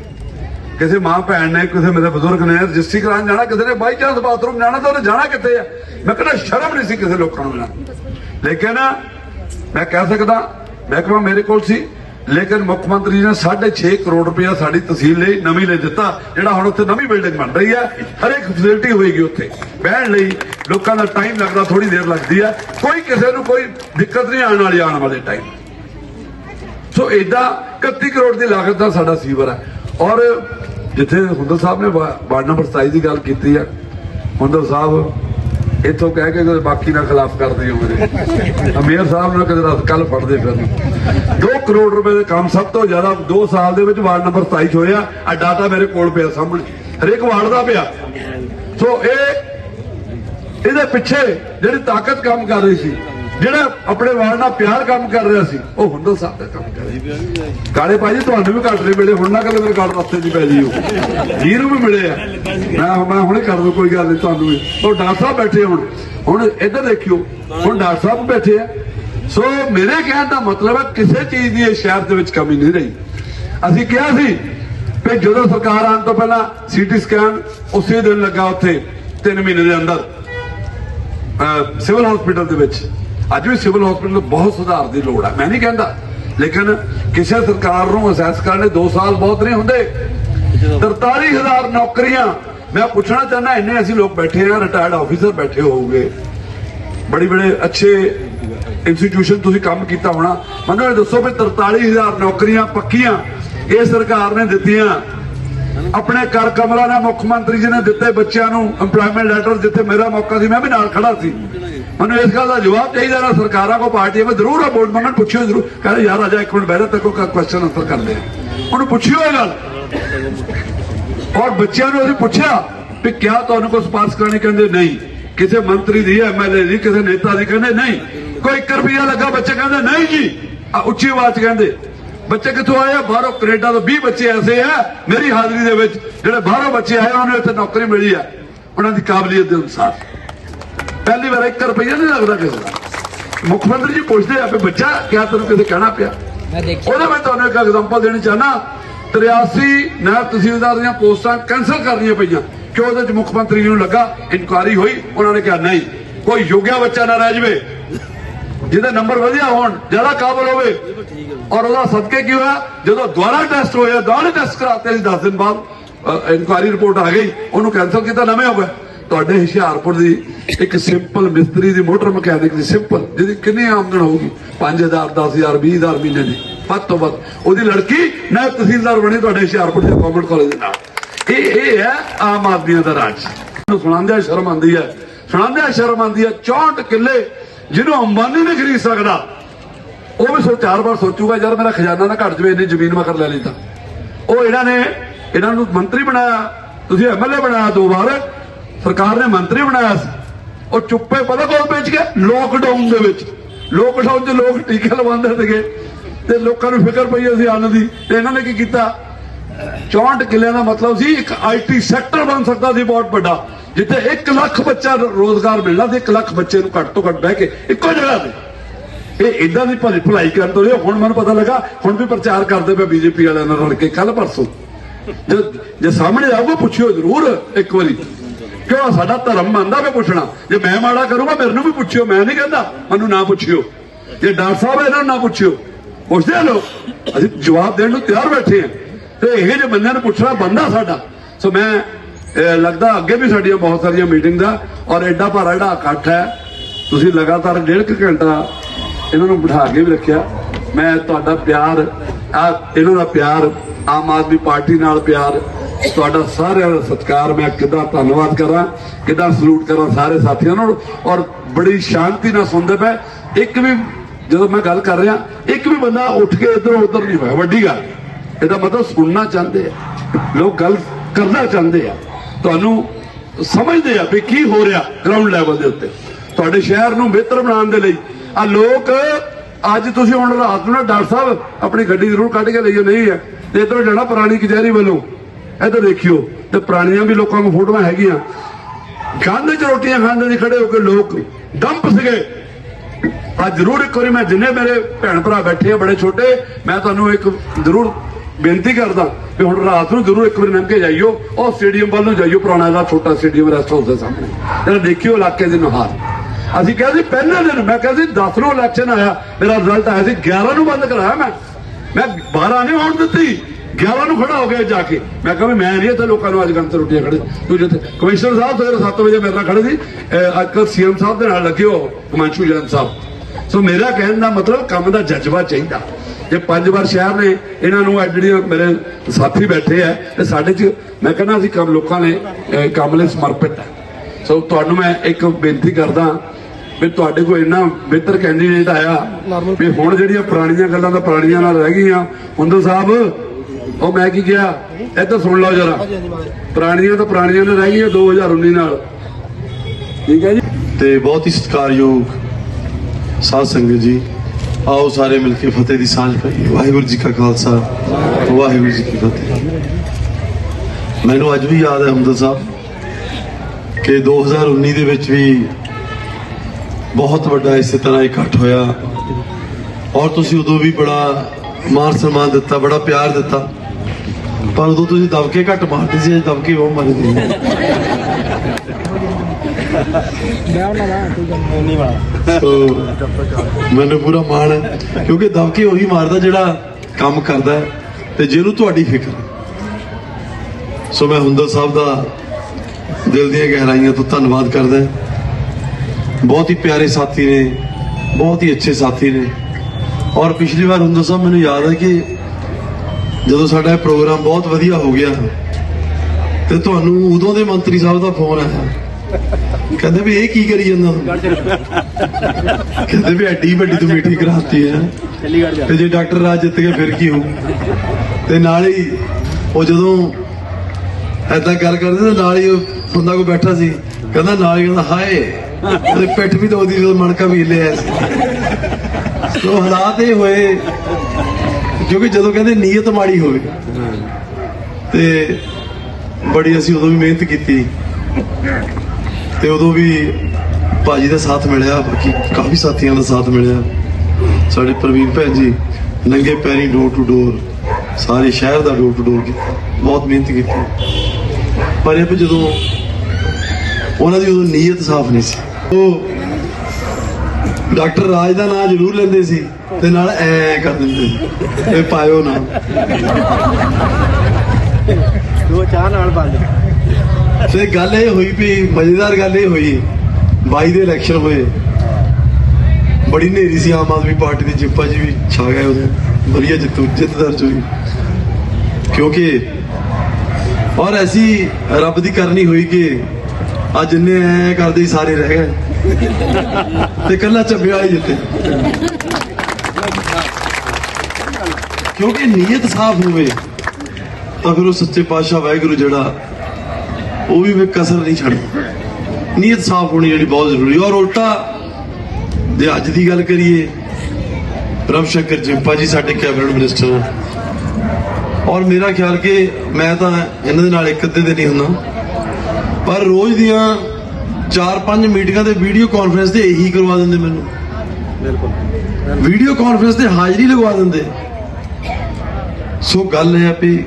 ਕਿਸੇ ਮਾਂ ਭੈਣ ਨੇ, ਕਿਸੇ ਮੇਰੇ ਬਜ਼ੁਰਗ ਨੇ ਰਜਿਸਟਰੀ ਕਰਾਉਣ ਜਾਣਾ, ਕਿਸੇ ਨੇ ਬਾਈ ਚਾਂਸ ਬਾਥਰੂਮ ਜਾਣਾ ਤਾਂ ਉਹਨੇ ਜਾਣਾ ਕਿੱਥੇ ਆ? ਮੈਂ ਕਹਿੰਦਾ ਸ਼ਰਮ ਨਹੀਂ ਸੀ ਕਿਸੇ ਲੋਕਾਂ ਨੂੰ ਲੇਕਿਨ ਮੈਂ ਕਹਿ ਸਕਦਾ, ਮਹਿਕਮਾ ਮੇਰੇ ਕੋਲ ਸੀ, ਲੇਕਿਨ ਮੁੱਖ ਮੰਤਰੀ ਨੇ 6.5 ਕਰੋੜ ਰੁਪਇਆ ਸਾਡੀ ਤਹਿਸੀਲ ਲਈ ਨਵੀਂ ਲਈ ਦਿੱਤਾ, ਜਿਹੜਾ ਹੁਣ ਉੱਥੇ ਨਵੀਂ ਬਿਲਡਿੰਗ ਬਣ ਰਹੀ ਹੈ ਹਰੇਕ ਫੈਸਿਲਿਟੀ ਹੋਏਗੀ ਉੱਥੇ। ਬਹਿਣ ਲਈ ਲੋਕਾਂ ਦਾ ਟਾਈਮ ਲੱਗਦਾ ਥੋੜੀ ਦੇਰ ਲੱਗਦੀ ਹੈ ਕੋਈ ਕਿਸੇ ਨੂੰ ਕੋਈ ਦਿੱਕਤ ਨਹੀਂ ਆਉਣ ਵਾਲੀ, ਆਉਣ ਵਾਲੇ ਟਾਈਮ ਸੋ ਇਦਾਂ 31 ਕਰੋੜ ਦੀ ਲਾਗਤ ਦਾ ਸਾਡਾ ਸੀਵਰ ਹੈ ਔਰ ਜਿੱਥੇ ਹੁੰਦਲ ਸਾਹਿਬ ਨੇ ਵਾਰਡ ਨੰਬਰ 27 ਦੀ ਗੱਲ ਕੀਤੀ ਆ ਹੁੰਦਲ ਸਾਹਿਬ ਇੱਥੋਂ ਕਹਿ ਕੇ ਕਦੇ ਬਾਕੀ ਨਾਲ ਖਿਲਾਫ ਕਰਦੇ ਹੋ ਮੇਰੇ ਮੇਅਰ ਸਾਹਿਬ ਨਾਲ ਕਦੇ ਰਾਤ ਕੱਲ ਫੜਦੇ ਫਿਰ 2 ਕਰੋੜ ਰੁਪਏ ਦੇ ਕੰਮ ਸਭ ਤੋਂ ਜ਼ਿਆਦਾ 2 ਸਾਲ ਦੇ ਵਿੱਚ ਵਾਰਡ ਨੰਬਰ 27 'ਚ ਹੋਇਆ, ਆ ਡਾਟਾ ਮੇਰੇ ਕੋਲ ਪਿਆ ਸਾਹਮਣੇ। ਹਰੇਕ ਵਾਰਡ ਦਾ ਪਿਆ। ਸੋ ਇਹ ਇਹਦੇ ਪਿੱਛੇ ਜਿਹੜੀ ਤਾਕਤ ਕੰਮ ਕਰ ਰਹੀ ਸੀ ਜਿਹੜਾ ਆਪਣੇ ਵਾਲ ਨਾਲ ਪਿਆਰ ਕੰਮ ਕਰ ਰਿਹਾ ਸੀ, ਉਹ ਹੁੰਦਲ ਸਾਹਿਬ ਦਾ ਕੰਮ ਕਰ ਰਿਹਾ। ਕਾਲੇ ਭਾਜੀ ਤੁਹਾਨੂੰ ਵੀ ਘੱਟ ਨਹੀਂ ਮਿਲੇ, ਹੁਣ ਨਾ ਕਦੇ ਮੇਰੇ ਗੱਲ ਰਸਤੇ 'ਚ ਪੈ ਜਿਓ। ਜੀ ਨੂੰ ਵੀ ਮਿਲੇ ਆ। ਮੈਂ ਮੈਂ ਹੁਣੇ ਕਰ ਦੂੰ, ਕੋਈ ਗੱਲ ਨਹੀਂ ਤੁਹਾਨੂੰ ਉਹ ਡਾਕਟਰ ਸਾਹਿਬ ਬੈਠੇ ਹੁਣ। ਹੁਣ ਇੱਧਰ ਦੇਖਿਓ, ਹੁਣ ਡਾਕਟਰ ਸਾਹਿਬ ਬੈਠੇ ਆ। ਸੋ ਮੇਰੇ ਕਹਿਣ ਦਾ ਮਤਲਬ ਹੈ, ਕਿਸੇ ਚੀਜ਼ ਦੀ ਇਹ ਸ਼ਹਿਰ ਦੇ ਵਿੱਚ ਕਮੀ ਨਹੀਂ ਰਹੀ। ਅਸੀਂ ਕਿਹਾ ਸੀ ਕਿ ਜਦੋਂ ਸਰਕਾਰ ਆਉਣ ਤੋਂ ਪਹਿਲਾਂ ਸੀਟੀ ਸਕੈਨ ਉਸੇ ਦਿਨ ਲੱਗਾ ਉੱਥੇ 3 ਮਹੀਨੇ ਦੇ ਅੰਦਰ ਸਿਵਲ ਹਸਪੀਟਲ ਦੇ ਵਿੱਚ। ਅੱਜ ਵੀ ਸਿਵਲ ਹਸਪੀਟਲ ਬਹੁਤ ਸੁਧਾਰ ਦੀ ਲੋੜ ਹੈ ਮੈਂ ਨਹੀਂ ਕਹਿੰਦਾ ਲੇਕਿਨ ਕਿਸੇ ਸਰਕਾਰ ਨੂੰ ਅਸੈਸ ਕਰਨੇ 2 ਸਾਲ ਬਹੁਤ ਨਹੀਂ ਹੁੰਦੇ। 43000 ਨੌਕਰੀਆਂ ਮੈਂ ਪੁੱਛਣਾ ਚਾਹੁੰਦਾ ਇੰਨੇ ਅਸੀਂ ਲੋਕ ਬੈਠੇ ਆ ਰਿਟਾਇਰਡ ਆਫੀਸਰ ਬੈਠੇ ਹੋਵੋਗੇ ਬੜੀ ਬੜੇ ਅੱਛੇ ਇੰਸਟੀਟਿਊਸ਼ਨ ਤੁਸੀਂ ਕੰਮ ਕੀਤਾ ਹੋਣਾ। ਮੈਨੂੰ ਇਹ ਦੱਸੋ ਵੀ 43000 ਨੌਕਰੀਆਂ ਪੱਕੀਆਂ ਇਹ ਸਰਕਾਰ ਨੇ ਦਿੱਤੀਆਂ। ਆਪਣੇ ਕਰ ਕਮਰਾ ਨੇ ਮੁੱਖ ਮੰਤਰੀ ਜੀ ਨੇ ਦਿੱਤੇ ਬੱਚਿਆਂ ਨੂੰ EMPLOYMENT ਲੈਟਰ ਜਿੱਥੇ ਮੇਰਾ ਮੌਕਾ ਸੀ ਮੈਂ ਵੀ ਨਾਲ ਖੜਾ ਸੀ। ਮੈਨੂੰ ਇਸ ਗੱਲ ਦਾ ਜਵਾਬ ਚਾਹੀਦਾ ਨਾ, ਸਰਕਾਰਾਂ ਕੋ ਪਾਰਟੀਆਂ ਵਿੱਚ ਜ਼ਰੂਰ ਆ ਬੋਰਡ ਮੰਗਣ ਪੁੱਛਿਓ ਜ਼ਰੂਰ। ਕਹਿੰਦੇ, ਯਾਰ ਆ ਇੱਕ ਮਿੰਟ ਬਹਿ ਤੱਕ ਕੋ ਕੁਐਸਚਨ ਆਨਸਰ ਕਰਦੇ ਆ। ਉਹਨੂੰ ਪੁੱਛਿਓ ਇਹ ਗੱਲ। ਔਰ ਬੱਚਿਆਂ ਨੂੰ ਅਸੀਂ ਪੁੱਛਿਆ ਵੀ ਕਿਆ ਤੁਹਾਨੂੰ ਕੋਈ ਸਪਾਰਸ਼ ਕਰਨੀ ਕਹਿੰਦੇ, ਨਹੀਂ। ਕਿਸੇ ਮੰਤਰੀ ਦੀ ਐਮਐਲਏ ਦੀ, ਕਿਸੇ ਨੇਤਾ ਦੀ, ਕਹਿੰਦੇ, ਨਹੀਂ। ਕੋਈ 1 ਰੁਪਿਆ ਲੱਗਾ, ਬੱਚੇ ਕਹਿੰਦੇ, ਨਹੀਂ ਜੀ। ਆ ਉੱਚੀ ਆਵਾਜ਼ 'ਚ ਕਹਿੰਦੇ, ਬੱਚੇ ਕਿੱਥੋਂ ਆਏ ਆ? ਬਾਹਰੋਂ ਕੈਨੇਡਾ ਤੋਂ 20 ਬੱਚੇ ਐਸੇ ਆ, ਮੇਰੀ ਹਾਜ਼ਰੀ ਦੇ ਵਿੱਚ। ਜਿਹੜੇ ਬਾਹਰੋਂ ਬੱਚੇ ਆਏ, ਉਹਨਾਂ ਨੂੰ ਇੱਥੇ ਨੌਕਰੀ ਮਿਲੀ ਆ। ਉਹਨਾਂ ਦੀ ਕਾਬਲੀਅਤ ਦੇ ਅਨੁਸਾਰ। ਪਹਿਲੀ ਵਾਰ 1 ਰੁਪਿਆ ਨਹੀਂ ਲੱਗਦਾ ਕਿਸੇ ਦਾ। ਮੁੱਖ ਮੰਤਰੀ ਜੀ ਪੁੱਛਦੇ ਆ ਵੀ ਬੱਚਾ ਕਿਆ ਤੈਨੂੰ ਕਿਸੇ ਕਹਿਣਾ ਪਿਆ? ਉਹਦਾ ਮੈਂ ਤੁਹਾਨੂੰ ਇੱਕ ਐਗਜ਼ਾਮਪਲ ਦੇਣੀ ਚਾਹਨਾ 83 ਨਾਇਬ ਤਹਿਸੀਲਦਾਰ ਦੀਆਂ ਪੋਸਟਾਂ ਕੈਂਸਲ ਕਰਨੀਆਂ ਪਈਆਂ। ਕਿਉਂ ਉਹਦੇ ਚ ਮੁੱਖ ਮੰਤਰੀ ਜੀ ਨੂੰ ਲੱਗਾ? ਇਨਕੁਆਰੀ ਹੋਈ ਉਹਨਾਂ ਨੇ ਕਿਹਾ ਨਹੀਂ। ਕੋਈ ਯੋਗਿਆ ਬੱਚਾ ਨਾ ਰਹਿ ਜਵੇ। ਜਿਹਦੇ ਨੰਬਰ ਵਧੀਆ ਹੋਣ ਜ਼ਿਆਦਾ ਕਾਬਲ ਹੋਵੇ। ਔਰ ਉਹਦਾ ਸਦਕੇ ਕੀ ਹੋਇਆ? ਜਦੋਂ ਦੁਬਾਰਾ ਟੈਸਟ ਹੋਇਆ ਦੁਬਾਰਾ ਟੈਸਟ ਕਰਾਤੇ ਸੀ 10 ਦਿਨ ਬਾਅਦ ਇਨਕੁਆਰੀ ਰਿਪੋਰਟ ਆ ਗਈ। ਉਹਨੂੰ ਕੈਂਸਲ ਕੀਤਾ ਨਵੇਂ ਹੋ ਗਏ। ਤੁਹਾਡੇ ਹੁਸ਼ਿਆਰਪੁਰ ਦੀ ਇੱਕ ਸਿੰਪਲ ਮਿਸਤਰੀ ਦੀ ਮੋਟਰ ਮਕੈਨਿਕ ਦੀ ਸਿੰਪਲ ਜਿਹਦੀ ਕਿੰਨੀ ਆਮਦਨ ਹੋਊਗੀ? 5000 10000 20000 ਮਹੀਨੇ ਦੀ। ਵੱਧ ਤੋਂ ਵੱਧ। ਉਹਦੀ ਲੜਕੀ ਨਾਇਬ ਤਹਿਸੀਲਦਾਰ ਬਣੀ ਤੁਹਾਡੇ ਹੁਸ਼ਿਆਰਪੁਰ ਦੇ ਗਵਰਨਮੈਂਟ ਕਾਲਜ ਦੇ ਨਾਲ। ਇਹ ਇਹ ਹੈ ਆਮ ਆਦਮੀਆਂ ਦਾ ਰਾਜ। ਨੂੰ ਸੁਣਾਉਂਦਿਆਂ ਸ਼ਰਮ ਆਉਂਦੀ ਹੈ। ਸੁਣਾਉਂਦਿਆਂ ਸ਼ਰਮ ਆਉਂਦੀ ਹੈ। 64 ਕਿੱਲੇ ਜਿਹਨੂੰ ਅੰਬਾਨੀ ਨਹੀਂ ਖਰੀਦ ਸਕਦਾ, ਉਹ ਵੀ ਸੋ ਚਾਰ ਵਾਰ ਸੋਚੂਗਾ, ਯਾਰ ਮੇਰਾ ਖਜ਼ਾਨਾ ਨਾ ਘਟ ਜਵੇ, ਇੰਨੀ ਜ਼ਮੀਨ ਮੈਂ ਕਰ ਲੈ ਲਈ ਤਾਂ। ਉਹ ਇਹਨਾਂ ਨੇ, ਇਹਨਾਂ ਨੂੰ ਮੰਤਰੀ ਬਣਾਇਆ, ਤੁਸੀਂ ਐਮਐਲਏ ਬਣਾਇਆ ਦੋ ਵਾਰ। ਸਰਕਾਰ ਨੇ ਮੰਤਰੀ ਬਣਾਇਆ ਸੀ। ਉਹ ਚੁੱਪੇ ਪਤਾ ਕੋਲ ਵੇਚ ਗਿਆ? ਲੋਕਡਾਊਨ ਦੇ ਵਿੱਚ। ਲੋਕਡਾਊਨ 'ਚ ਲੋਕ ਟੀਕੇ ਲਵਾਉਂਦੇ ਸੀਗੇ ਤੇ ਲੋਕਾਂ ਨੂੰ ਫਿਕਰ ਪਈ ਸੀ ਅੰਨ ਦੀ। ਤੇ ਇਹਨਾਂ ਨੇ ਕੀ ਕੀਤਾ? 64 ਕਿੱਲਿਆਂ ਦਾ ਮਤਲਬ ਸੀ, ਇੱਕ ਆਈਟੀ ਸੈਕਟਰ ਬਣ ਸਕਦਾ ਸੀ ਬਹੁਤ ਵੱਡਾ, ਜਿੱਥੇ 1 ਲੱਖ ਬੱਚਾ ਰੋਜ਼ਗਾਰ ਮਿਲਣਾ ਸੀ 1 ਲੱਖ ਬੱਚੇ ਨੂੰ ਘੱਟ ਤੋਂ ਘੱਟ ਬਹਿ ਕੇ ਇੱਕੋ ਜਗ੍ਹਾ ਤੇ। ਇਹ ਇਦਾਂ ਦੀ ਭਲੀ ਭਲਾਈ ਕਰਨ ਤੋਂ ਹੁਣ ਮੈਨੂੰ ਪਤਾ ਲੱਗਾ, ਹੁਣ ਵੀ ਪ੍ਰਚਾਰ ਕਰਦੇ ਪਏ ਬੀਜੇਪੀ ਵਾਲਿਆਂ ਨਾਲ ਰਲ ਕੇ ਕੱਲ ਪਰਸੋਂ। ਜੇ ਸਾਹਮਣੇ ਆਊਗਾ, ਪੁੱਛਿਓ ਜ਼ਰੂਰ ਇੱਕ ਵਾਰੀ। ਕਿਉਂ ਸਾਡਾ ਧਰਮ ਮੰਨਦਾ ਮੈਂ ਪੁੱਛਣਾ। ਜੇ ਮੈਂ ਮਾੜਾ ਕਰੂੰਗਾ, ਮੇਰੇ ਨੂੰ ਵੀ ਪੁੱਛਿਓ, ਮੈਂ ਨਹੀਂ ਕਹਿੰਦਾ, ਮੈਨੂੰ ਨਾ ਪੁੱਛਿਓ। ਜੇ ਡਾਕਟਰ ਸਾਹਿਬ ਇਹਨਾਂ ਨੂੰ ਨਾ ਪੁੱਛਿਓ। ਪੁੱਛਦੇ ਆ ਅਸੀਂ ਜਵਾਬ ਦੇਣ ਨੂੰ ਤਿਆਰ ਬੈਠੇ ਆ। ਤੇ ਇਹ ਜਿਹੇ ਬੰਦਿਆਂ ਨੂੰ ਪੁੱਛਣਾ ਬੰਦਾ ਸਾਡਾ। ਸੋ ਮੈਂ ਲੱਗਦਾ ਅੱਗੇ ਵੀ ਸਾਡੀਆਂ ਬਹੁਤ ਸਾਰੀਆਂ ਮੀਟਿੰਗ ਦਾ, ਔਰ ਐਡਾ ਭਾਰਾ ਜਿਹੜਾ ਇਕੱਠ ਹੈ, ਤੁਸੀਂ ਲਗਾਤਾਰ ਡੇਢ ਕੁ ਘੰਟਾ ਇਹਨਾਂ ਨੂੰ ਬਿਠਾ ਕੇ ਵੀ ਰੱਖਿਆ। ਮੈਂ ਤੁਹਾਡਾ ਪਿਆਰ, ਆ, ਇਹਨਾਂ ਦਾ ਪਿਆਰ, ਆਮ ਆਦਮੀ ਪਾਰਟੀ ਨਾਲ ਪਿਆਰ ਤੁਹਾਡਾ ਸਾਰਿਆਂ ਦਾ ਸਤਿਕਾਰ ਮੈਂ ਕਿੱਦਾਂ ਧੰਨਵਾਦ ਕਰਾਂ, ਕਿੱਦਾਂ ਸਲੂਟ ਕਰਾਂ ਸਾਰੇ ਸਾਥੀਆਂ ਨੂੰ ਔਰ ਬੜੀ ਸ਼ਾਂਤੀ ਨਾਲ ਸੁਣਦੇ ਪਏ। ਇੱਕ ਵੀ ਜਦੋਂ ਮੈਂ ਗੱਲ ਕਰ ਰਿਹਾ, ਇੱਕ ਵੀ ਬੰਦਾ ਉੱਠ ਕੇ ਇੱਧਰ ਉੱਧਰ ਨਹੀਂ ਹੋਇਆ, ਵੱਡੀ ਗੱਲ। ਇਹਦਾ ਮਤਲਬ ਸੁਣਨਾ ਚਾਹੁੰਦੇ ਆ। ਲੋਕ ਗੱਲ ਕਰਨਾ ਚਾਹੁੰਦੇ ਆ। ਤੁਹਾਨੂੰ ਸਮਝਦੇ ਆ ਵੀ ਕੀ ਹੋ ਰਿਹਾ ਗਰਾਊਂਡ ਲੈਵਲ ਦੇ ਉੱਤੇ। ਤੁਹਾਡੇ ਸ਼ਹਿਰ ਨੂੰ ਬਿਹਤਰ ਬਣਾਉਣ ਦੇ ਲਈ ਆ ਲੋਕ ਅੱਜ ਤੁਸੀਂ ਹੁਣ ਰਾਤ ਨੂੰ ਡਾਕਟਰ ਸਾਹਿਬ ਆਪਣੀ ਗੱਡੀ ਜ਼ਰੂਰ ਕੱਢ ਕੇ ਲਈਓ ਨਹੀਂ ਹੈ। ਤੇ ਇੱਧਰ ਜਾਣਾ ਪੁਰਾਣੀ ਕਚਹਿਰੀ ਵੱਲੋਂ। ਇੱਧਰ ਦੇਖਿਓ, ਤੇ ਪੁਰਾਣੀਆਂ ਵੀ ਲੋਕਾਂ ਕੋਲ ਫੋਟੋਆਂ ਹੈਗੀਆਂ। ਗੰਦ ਚ ਰੋਟੀਆਂ ਖਾਂਦੇ ਸੀ ਖੜੇ ਹੋ ਕੇ ਲੋਕ ਡੰਪ ਸੀਗੇ। ਅੱਜ ਜ਼ਰੂਰ ਇੱਕ ਵਾਰੀ ਮੈਂ ਜਿੰਨੇ ਮੇਰੇ ਭੈਣ ਭਰਾ ਬੈਠੇ ਆ, ਬੜੇ ਛੋਟੇ, ਮੈਂ ਤੁਹਾਨੂੰ ਇੱਕ ਜ਼ਰੂਰ ਬੇਨਤੀ ਕਰਦਾ ਵੀ ਹੁਣ ਰਾਤ ਨੂੰ ਜ਼ਰੂਰ ਇੱਕ ਵਾਰੀ ਲੰਘ ਕੇ ਜਾਈਓ, ਉਹ ਸਟੇਡੀਅਮ ਵੱਲ ਨੂੰ ਜਾਈਓ, ਪੁਰਾਣਾ ਦਾ ਛੋਟਾ ਸਟੇਡੀਅਮ ਰੈਸਟ ਹਾਊਸ ਦੇ ਸਾਹਮਣੇ। ਜਰਾ ਦੇਖਿਓ ਇਲਾਕੇ ਦੇ ਨੁਹਾਰ। ਅਸੀਂ ਕਹਿੰਦੇ ਪਹਿਲੇ ਦਿਨ, ਮੈਂ ਕਹਿੰਦੇ 10 ਨੂੰ ਇਲੈਕਸ਼ਨ ਆਇਆ, ਮੇਰਾ ਰਿਜ਼ਲਟ ਆਇਆ ਸੀ 11 ਨੂੰ ਬੰਦ ਕਰਾਇਆ ਮੈਂ। ਮੈਂ 12 ਨਹੀਂ ਹੋਣ ਦਿੱਤੀ। 11 ਨੂੰ ਖੜਾ ਹੋ ਗਿਆ ਜਾ ਕੇ। ਮੈਂ ਕਿਹਾ ਵੀ ਮੈਂ ਨਹੀਂ ਇੱਥੇ ਲੋਕਾਂ ਨੂੰ ਅੱਜ ਗੰਤ ਰੋਟੀਆਂ ਖੜੇ ਤੂੰ ਜਿੱਥੇ ਕਮਿਸ਼ਨਰ ਸਾਹਿਬ ਸਵੇਰੇ 7 ਵਜੇ ਮੇਰੇ ਨਾਲ ਖੜੇ ਸੀ ਅੱਜ ਕੱਲ੍ਹ ਸੀਐਮ ਸਾਹਿਬ ਦੇ ਨਾਲ ਲੱਗੇ ਹੋ ਕਮਾਂਸ਼ੂ ਜਨ ਸਾਹਿਬ। ਸੋ ਮੇਰਾ ਕਹਿਣ ਦਾ ਮਤਲਬ ਕੰਮ ਦਾ ਜਜ਼ਬਾ ਚਾਹੀਦਾ। ਜੇ ਪੰਜ ਵਾਰ ਸ਼ਹਿਰ ਨੇ ਇਹਨਾਂ ਨੂੰ ਅੱਜ ਜਿਹੜੀਆਂ ਮੇਰੇ ਸਾਥੀ ਬੈਠੇ ਆ ਤੇ ਸਾਡੇ ਚ ਮੈਂ ਕਹਿੰਦਾ ਅਸੀਂ ਕੰਮ ਲੋਕਾਂ ਨੇ ਕੰਮ ਲਈ ਸਮਰਪਿਤ ਹੈ ਸੋ ਤੁਹਾਨੂੰ ਮੈਂ ਇੱਕ ਬੇਨਤੀ ਕਰਦਾ ਵੀ ਤੁਹਾਡੇ ਕੋਲ ਇੰਨਾ ਬਿਹਤਰ ਕੈਂਡੀਡੇਟ ਆਇਆ ਵੀ ਹੁਣ ਜਿਹੜੀਆਂ ਪੁਰਾਣੀਆਂ ਗੱਲਾਂ ਤਾਂ ਪੁਰਾਣੀਆਂ ਨਾਲ ਰਹਿ ਗਈਆਂ। ਹੁੰਦਲ ਸਾਹਿਬ ਉਹ ਮੈਂ ਕੀ ਕਿਹਾ? ਇਹ ਸੁਣ ਲਓ ਜਰਾ। ਪੁਰਾਣੀਆਂ ਤਾਂ ਪੁਰਾਣੀਆਂ ਨੇ ਰਹਿ ਗਈਆਂ 2019 ਨਾਲ। ਠੀਕ ਹੈ ਜੀ? ਤੇ ਬਹੁਤ ਹੀ ਸਤਿਕਾਰਯੋਗ ਸਾਧ ਸੰਗਤ ਜੀ। ਆਓ ਸਾਰੇ ਮਿਲ ਕੇ ਫਤਿਹ ਦੀ ਸਾਂਝ ਪਾਈਏ। ਵਾਹਿਗੁਰੂ ਜੀ ਕਾ ਖਾਲਸਾ, ਵਾਹਿਗੁਰੂ ਜੀ ਕੀ ਫਤਿਹ। ਮੈਨੂੰ ਅੱਜ ਵੀ ਯਾਦ ਹੈ ਹਮਦ ਸਾਹਿਬ, ਕਿ 2019 ਦੇ ਵਿੱਚ ਵੀ ਬਹੁਤ ਵੱਡਾ ਇਸੇ ਤਰ੍ਹਾਂ ਇਕੱਠ ਹੋਇਆ। ਔਰ ਤੁਸੀਂ ਉਦੋਂ ਵੀ ਬੜਾ ਮਾਨ ਸਨਮਾਨ ਦਿੱਤਾ, ਬੜਾ ਪਿਆਰ ਦਿੱਤਾ। ਪਰ ਉਦੋਂ ਤੁਸੀਂ ਦਬਕੇ ਘੱਟ ਮਾਰਦੇ ਸੀ ਦਬਕੇ ਉਹ ਮਾਰਦੇ ਸੋ। ਮੈਨੂੰ ਪੂਰਾ ਮਾਣ ਹੈ ਕਿਉਂਕਿ ਦਬਕੇ ਉਹੀ ਮਾਰਦਾ ਜਿਹੜਾ ਕੰਮ ਕਰਦਾ ਤੇ ਜਿਹਨੂੰ ਤੁਹਾਡੀ ਫਿਕਰ ਸੋ ਮੈਂ ਹੁੰਦਲ ਸਾਹਿਬ ਦਾ ਦਿਲ ਦੀਆਂ ਗਹਿਰਾਈਆਂ ਤੋਂ ਧੰਨਵਾਦ ਕਰਦਾ। ਬਹੁਤ ਹੀ ਪਿਆਰੇ ਸਾਥੀ ਨੇ ਬਹੁਤ ਹੀ ਅੱਛੇ ਸਾਥੀ ਨੇ। ਔਰ ਪਿਛਲੀ ਵਾਰ ਹੁੰਦਲ ਸਾਹਿਬ ਮੈਨੂੰ ਯਾਦ ਹੈ ਕਿ ਜਦੋਂ ਸਾਡਾ ਇਹ ਪ੍ਰੋਗਰਾਮ ਬਹੁਤ ਵਧੀਆ ਹੋ ਗਿਆ ਤੇ ਤੁਹਾਨੂੰ ਉਦੋਂ ਦੇ ਮੰਤਰੀ ਸਾਹਿਬ ਦਾ ਫੋਨ ਆਇਆ। ਕਹਿੰਦੇ ਵੀ ਇਹ ਕੀ ਕਰੀ ਜਾਂਦਾ? ਕਹਿੰਦੇ ਵੀ ਐਡੀ ਵੱਡੀ ਤੂੰ ਮੀਟਿੰਗ ਕਰਾਤੀ ਹੈ। ਤੇ ਜੇ ਡਾਕਟਰ ਰਾਜ ਜਿੱਤ ਕੇ ਫਿਰ ਕੀ ਹੋਊ? ਤੇ ਨਾਲ ਹੀ ਉਹ ਜਦੋਂ ਐਦਾਂ ਗੱਲ ਕਰਦੇ ਤੇ ਨਾਲ ਹੀ ਉਹ ਬੰਦਾ ਕੋ ਬੈਠਾ ਸੀ। ਕਹਿੰਦਾ ਨਾਲ ਹੀ ਕਹਿੰਦਾ, ਹਾਏ ਤੇ ਪਿੱਠ ਵੀ ਤਾਂ ਉਹਦੀ ਜਦੋਂ ਮਣਕਾ ਵੀ ਲਿਆ ਸੀ। ਸੋ ਹਾਲਾਤ ਇਹ ਹੋਏ ਕਿਉਂਕਿ ਜਦੋਂ ਕਹਿੰਦੇ ਨੀਅਤ ਮਾੜੀ ਹੋਵੇ। ਤੇ ਬੜੀ ਅਸੀਂ ਉਦੋਂ ਵੀ ਮਿਹਨਤ ਕੀਤੀ। ਤੇ ਉਦੋਂ ਵੀ ਭਾਜੀ ਦਾ ਸਾਥ ਮਿਲਿਆ, ਬਾਕੀ ਕਾਫੀ ਸਾਥੀਆਂ ਦਾ ਸਾਥ ਮਿਲਿਆ। ਸਾਡੇ ਪ੍ਰਵੀਨ ਭੈਣ ਜੀ, ਨੰਗੇ ਪੈਰੀ ਡੋਰ ਟੂ ਡੋਰ ਸਾਰੇ ਸ਼ਹਿਰ ਦਾ ਡੋਰ ਟੂ ਡੋਰ ਕੀਤਾ। ਬਹੁਤ ਮਿਹਨਤ ਕੀਤੀ। ਪਰ ਇਹ ਜਦੋਂ ਉਹਨਾਂ ਦੀ ਉਦੋਂ ਨੀਅਤ ਸਾਫ਼ ਨਹੀਂ ਸੀ। ਉਹ ਡਾਕਟਰ ਰਾਜ ਦਾ ਨਾਮ ਜ਼ਰੂਰ ਲੈਂਦੇ ਸੀ ਤੇ ਨਾਲ ਐ ਕਰ ਦਿੰਦੇ ਸੀ, ਇਹ ਪਾਇਓ ਨਾ। ਤੇ ਗੱਲ ਇਹ ਹੋਈ ਵੀ ਮਜ਼ੇਦਾਰ ਗੱਲ ਇਹ ਹੋਈ। 22 ਦੇ ਇਲੈਕਸ਼ਨ ਹੋਏ। ਬੜੀ ਨੇਰੀ ਸੀ ਆਮ ਆਦਮੀ ਪਾਰਟੀ ਦੀ ਜਿੱਪਾ ਜੀ ਵੀ ਛਾ ਗਏ ਉਹਦੇ। ਵਧੀਆ ਜਿੱਤੂ ਜਿੱਤ ਦਰਜ ਹੋਈ ਕਿਉਂਕਿ ਔਰ ਐਸੀ ਰੱਬ ਦੀ ਕਰਨੀ ਹੋਈ ਕਿ ਆ ਜਿੰਨੇ ਐ ਕਰਦੇ ਸਾਰੇ ਰਹਿ ਗਏ। ਤੇ ਕੱਲਾ ਚੱਬਿਆ ਹੀ ਜਿੱਤੇ ਕਿਉਂਕਿ ਨੀਅਤ ਸਾਫ਼ ਹੋਵੇ, ਤਾਂ ਫਿਰ ਉਹ ਸੱਚੇ ਪਾਤਸ਼ਾਹ ਵਾਹਿਗੁਰੂ ਜਿਹੜਾ, ਉਹ ਵੀ ਮੈਂ ਕਸਰ ਨਹੀਂ ਛੱਡਦਾ। ਨੀਅਤ ਸਾਫ਼ ਹੋਣੀ ਜਿਹੜੀ ਬਹੁਤ ਜ਼ਰੂਰੀ ਔਰ ਉਲਟਾ, ਜੇ ਅੱਜ ਦੀ ਗੱਲ ਕਰੀਏ ਰਵ ਸ਼ੰਕਰ ਜਿੰਪਾ ਜੀ ਸਾਡੇ ਕੈਬਨਿਟ ਮਿਨਿਸਟਰ ਔਰ ਮੇਰਾ ਖਿਆਲ ਕਿ ਮੈਂ ਤਾਂ ਇਹਨਾਂ ਦੇ ਨਾਲ ਇੱਕ ਅੱਧੇ ਦੇ ਨਹੀਂ ਹੁੰਦਾ। ਪਰ ਰੋਜ਼ ਦੀਆਂ 4-5 ਮੀਟਿੰਗਾਂ ਤੇ ਵੀਡੀਓ ਕਾਨਫਰੰਸ ਤੇ ਇਹੀ ਕਰਵਾ ਦਿੰਦੇ ਮੈਨੂੰ। ਬਿਲਕੁਲ। ਵੀਡੀਓ ਕਾਨਫਰੰਸ ਤੇ ਹਾਜ਼ਰੀ ਲਗਵਾ ਦਿੰਦੇ। ਸੋ ਗੱਲ ਇਹ ਹੈ ਵੀ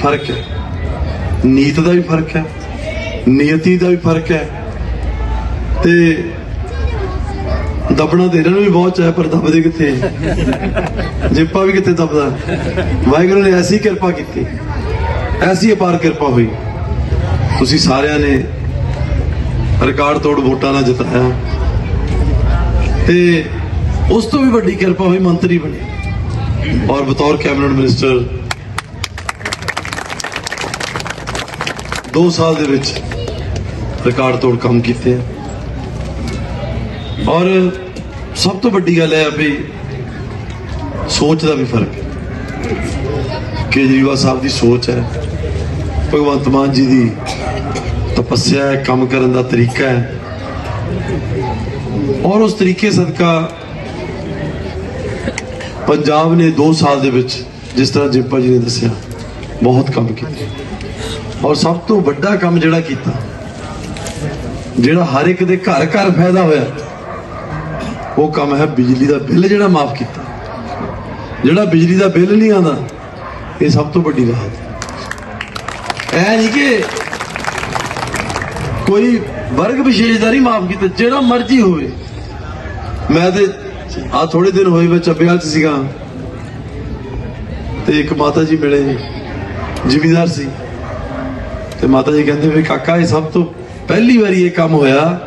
ਫ਼ਰਕ ਹੈ। ਨੀਤ ਦਾ ਵੀ ਫ਼ਰਕ ਹੈ ਨਿਯਤੀ ਦਾ ਵੀ ਫ਼ਰਕ ਹੈ। ਤੇ ਦਬਣਾ ਤੇ ਇਹਨਾਂ ਨੂੰ ਵੀ ਬਹੁਤ ਚਾਹ ਪਰ ਦਬਦੇ ਕਿੱਥੇ ਜਿੱਪਾ ਵੀ ਕਿੱਥੇ ਦਬਦਾ? ਵਾਹਿਗੁਰੂ ਨੇ ਐਸੀ ਕਿਰਪਾ ਕੀਤੀ। ਐਸੀ ਅਪਾਰ ਕਿਰਪਾ ਹੋਈ। ਤੁਸੀਂ ਸਾਰਿਆਂ ਨੇ ਰਿਕਾਰਡ ਤੋੜ ਵੋਟਾਂ ਨਾਲ ਜਿਤਾਇਆ। ਤੇ ਉਸ ਤੋਂ ਵੀ ਵੱਡੀ ਕਿਰਪਾ ਹੋਈ ਮੰਤਰੀ ਬਣੇ। ਔਰ ਬਤੌਰ ਕੈਬਨਿਟ ਮਿਨਿਸਟਰ 2 ਸਾਲ ਦੇ ਵਿੱਚ ਰਿਕਾਰਡ ਤੋੜ ਕੰਮ ਕੀਤੇ ਆ। ਔਰ ਸਭ ਤੋਂ ਵੱਡੀ ਗੱਲ ਇਹ ਹੈ ਵੀ ਸੋਚ ਦਾ ਵੀ ਫ਼ਰਕ ਹੈ। ਕੇਜਰੀਵਾਲ ਸਾਹਿਬ ਦੀ ਸੋਚ ਹੈ। ਭਗਵੰਤ ਮਾਨ ਜੀ ਦੀ ਤਪੱਸਿਆ ਹੈ, ਕੰਮ ਕਰਨ ਦਾ ਤਰੀਕਾ ਹੈ। ਔਰ ਉਸ ਤਰੀਕੇ ਸਦਕਾ ਪੰਜਾਬ ਨੇ 2 ਸਾਲ ਦੇ ਵਿੱਚ ਜਿਸ ਤਰ੍ਹਾਂ ਜਿੰਪਾ ਜੀ ਨੇ ਦੱਸਿਆ, ਬਹੁਤ ਕੰਮ ਕੀਤਾ। ਔਰ ਸਭ ਤੋਂ ਵੱਡਾ ਕੰਮ ਜਿਹੜਾ ਕੀਤਾ, ਜਿਹੜਾ ਹਰ ਇੱਕ ਦੇ ਘਰ ਘਰ ਫਾਇਦਾ ਹੋਇਆ, ਉਹ ਕੰਮ ਹੈ ਬਿਜਲੀ ਦਾ ਬਿੱਲ ਜਿਹੜਾ ਮਾਫ ਕੀਤਾ। ਜਿਹੜਾ ਬਿਜਲੀ ਦਾ ਬਿੱਲ ਨਹੀਂ ਆਉਂਦਾ, ਇਹ ਸਭ ਤੋਂ ਵੱਡੀ ਰਾਹਤ ਹੈ। ਐ ਨਹੀਂ ਕਿ ਕੋਈ ਵਰਗ ਵਿਸ਼ੇਸ਼ ਦਾ ਨਹੀਂ ਮਾਫ ਕੀਤਾ, ਜਿਹੜਾ ਮਰਜ਼ੀ ਹੋਵੇ। ਮੈਂ ਤੇ ਆ ਥੋੜੇ ਦਿਨ ਹੋਏ ਮੈਂ ਚੱਬਿਆਲ ਚ ਸੀਗਾ। ਤੇ ਇੱਕ ਮਾਤਾ ਜੀ ਮਿਲੇ ਜ਼ਿਮੀਦਾਰ ਸੀ। ਤੇ ਮਾਤਾ ਜੀ ਕਹਿੰਦੇ ਵੀ, ਕਾਕਾ, ਇਹ ਸਭ ਤੋਂ ਪਹਿਲੀ ਵਾਰੀ ਇਹ ਕੰਮ ਹੋਇਆ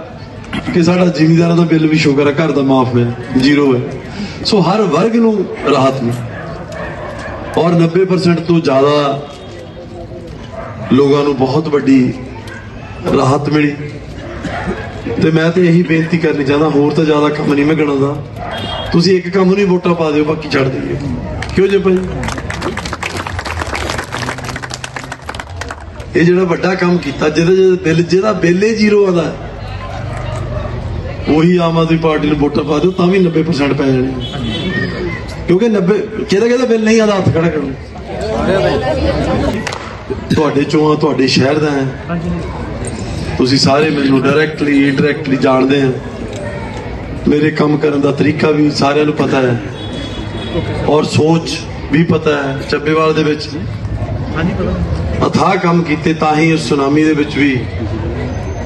ਕਿ ਸਾਡਾ ਜ਼ਿਮੀਦਾਰਾਂ ਦਾ ਬਿੱਲ ਵੀ ਸ਼ੁਕਰ ਹੈ ਘਰ ਦਾ ਮਾਫ ਹੋਇਆ, ਜ਼ੀਰੋ ਹੈ ਸੋ ਹਰ ਵਰਗ ਨੂੰ ਰਾਹਤ ਮਿਲੀ। ਔਰ 90% ਤੋਂ ਜ਼ਿਆਦਾ ਲੋਕਾਂ ਨੂੰ ਬਹੁਤ ਵੱਡੀ ਰਾਹਤ ਮਿਲੀ। ਤੇ ਮੈਂ ਤੇ ਇਹੀ ਬੇਨਤੀ ਕਰਨੀ ਚਾਹੁੰਦਾ, ਹੋਰ ਤਾਂ ਜ਼ਿਆਦਾ ਕੰਮ ਨਹੀਂ ਮੈਂ ਗਣਾਉਂਦਾ ਤੁਸੀਂ ਇੱਕ ਕੰਮ ਨੂੰ ਵੋਟਾਂ ਪਾ ਦਿਓ, ਬਾਕੀ ਛੱਡ ਦਈਏ ਕਿਉਂ ਜੇ ਭਾਈ? ਇਹ ਜਿਹੜਾ ਵੱਡਾ ਕੰਮ ਕੀਤਾ, ਜਿਹਦੇ ਬਿੱਲ, ਜਿਹਦਾ ਬਿੱਲ ਜ਼ੀਰੋ ਆਉਂਦਾ ਉਹੀ ਆਮ ਆਦਮੀ ਪਾਰਟੀ ਨੂੰ ਵੋਟਾਂ ਪਾ ਦਿਓ, ਤਾਂ ਵੀ 90% ਪੈ ਜਾਣੇ। ਕਿਉਂਕਿ 90 ਕਿਹਦਾ ਕਿਹਦਾ ਬਿੱਲ ਨਹੀਂ ਆਦਾ ਹੱਥ ਖੜਾ ਕਰੋ। ਤੁਹਾਡੇ ਚੋਂ ਤੁਹਾਡੇ ਸ਼ਹਿਰ ਦਾ ਹੈ। ਤੁਸੀਂ ਸਾਰੇ ਮੈਨੂੰ ਡਾਇਰੈਕਟਲੀ ਇਨਡਾਇਰੈਕਟਲੀ ਜਾਣਦੇ ਆ। ਮੇਰੇ ਕੰਮ ਕਰਨ ਦਾ ਤਰੀਕਾ ਵੀ ਸਾਰਿਆਂ ਨੂੰ ਪਤਾ ਹੈ। ਔਰ ਸੋਚ ਵੀ ਪਤਾ ਹੈ, ਚੱਬੇਵਾਲ ਦੇ ਵਿੱਚ। ਅਥਾਹ ਕੰਮ ਕੀਤੇ ਤਾਂ ਹੀ ਉਸ ਸੁਨਾਮੀ ਦੇ ਵਿੱਚ ਵੀ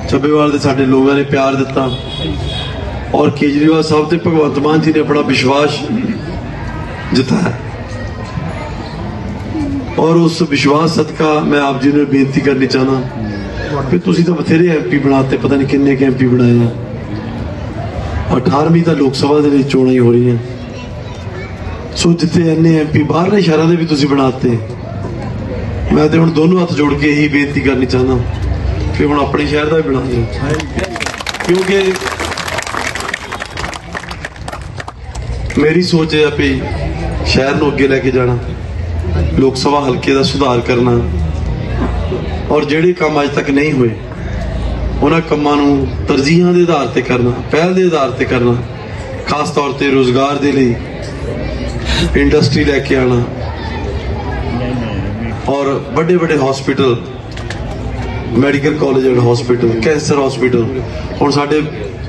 ਚੱਬੇਵਾਲ ਦੇ ਸਾਡੇ ਲੋਕਾਂ ਨੇ ਪਿਆਰ ਦਿੱਤਾ। ਔਰ ਕੇਜਰੀਵਾਲ ਸਾਹਿਬ ਤੇ ਭਗਵੰਤ ਮਾਨ ਜੀ ਨੇ ਆਪਣਾ ਵਿਸ਼ਵਾਸ ਜਿਤਾਇਆ। ਔਰ ਉਸ ਵਿਸ਼ਵਾਸ ਸਦਕਾ ਮੈਂ ਆਪ ਜੀ ਨੂੰ ਬੇਨਤੀ ਕਰਨੀ ਚਾਹਨਾ ਕਿ ਤੁਸੀਂ ਤਾਂ ਬਥੇਰੇ ਐਮਪੀ ਬਣਾਤੇ ਪਤਾ ਨਹੀਂ ਕਿੰਨੇ ਕੇ ਐਮਪੀ ਬਣਾਏ ਆ। 18ਵੀਂ ਤਾਂ ਲੋਕ ਸਭਾ ਦੇ ਲਈ ਚੋਣਾਂ ਹੀ ਹੋ ਰਹੀਆਂ। ਸੋ ਜਿੱਥੇ ਐਨੇ ਐਮਪੀ ਬਾਹਰਲੇ ਸ਼ਹਿਰਾਂ ਦੇ ਵੀ ਤੁਸੀਂ ਬਣਾਤੇ ਮੈਂ ਤੇ ਹੁਣ ਦੋਨੋਂ ਹੱਥ ਜੋੜ ਕੇ ਇਹੀ ਬੇਨਤੀ ਕਰਨੀ ਚਾਹੁੰਦਾ। ਕਿ ਹੁਣ ਆਪਣੇ ਸ਼ਹਿਰ ਦਾ ਵੀ ਬਣਾ ਦਿਓ। ਕਿਉਂਕਿ ਮੇਰੀ ਸੋਚ ਆ ਵੀ ਸ਼ਹਿਰ ਨੂੰ ਅੱਗੇ ਲੈ ਕੇ ਜਾਣਾ ਲੋਕ ਸਭਾ ਹਲਕੇ ਦਾ ਸੁਧਾਰ ਕਰਨਾ। ਔਰ ਜਿਹੜੇ ਕੰਮ ਅਜੇ ਤੱਕ ਨਹੀਂ ਹੋਏ, ਉਹਨਾਂ ਕੰਮਾਂ ਨੂੰ ਤਰਜੀਹਾਂ ਦੇ ਆਧਾਰ ਤੇ ਕਰਨਾ, ਪਹਿਲ ਦੇ ਆਧਾਰ ਤੇ ਕਰਨਾ, ਖਾਸ ਤੌਰ ਤੇ ਰੋਜ਼ਗਾਰ ਦੇ ਲਈ ਇੰਡਸਟਰੀ ਲੈ ਕੇ ਆਣਾ ਔਰ ਵੱਡੇ ਵੱਡੇ hospital medical college and hospital cancer hospital ਹੁਣ ਸਾਡੇ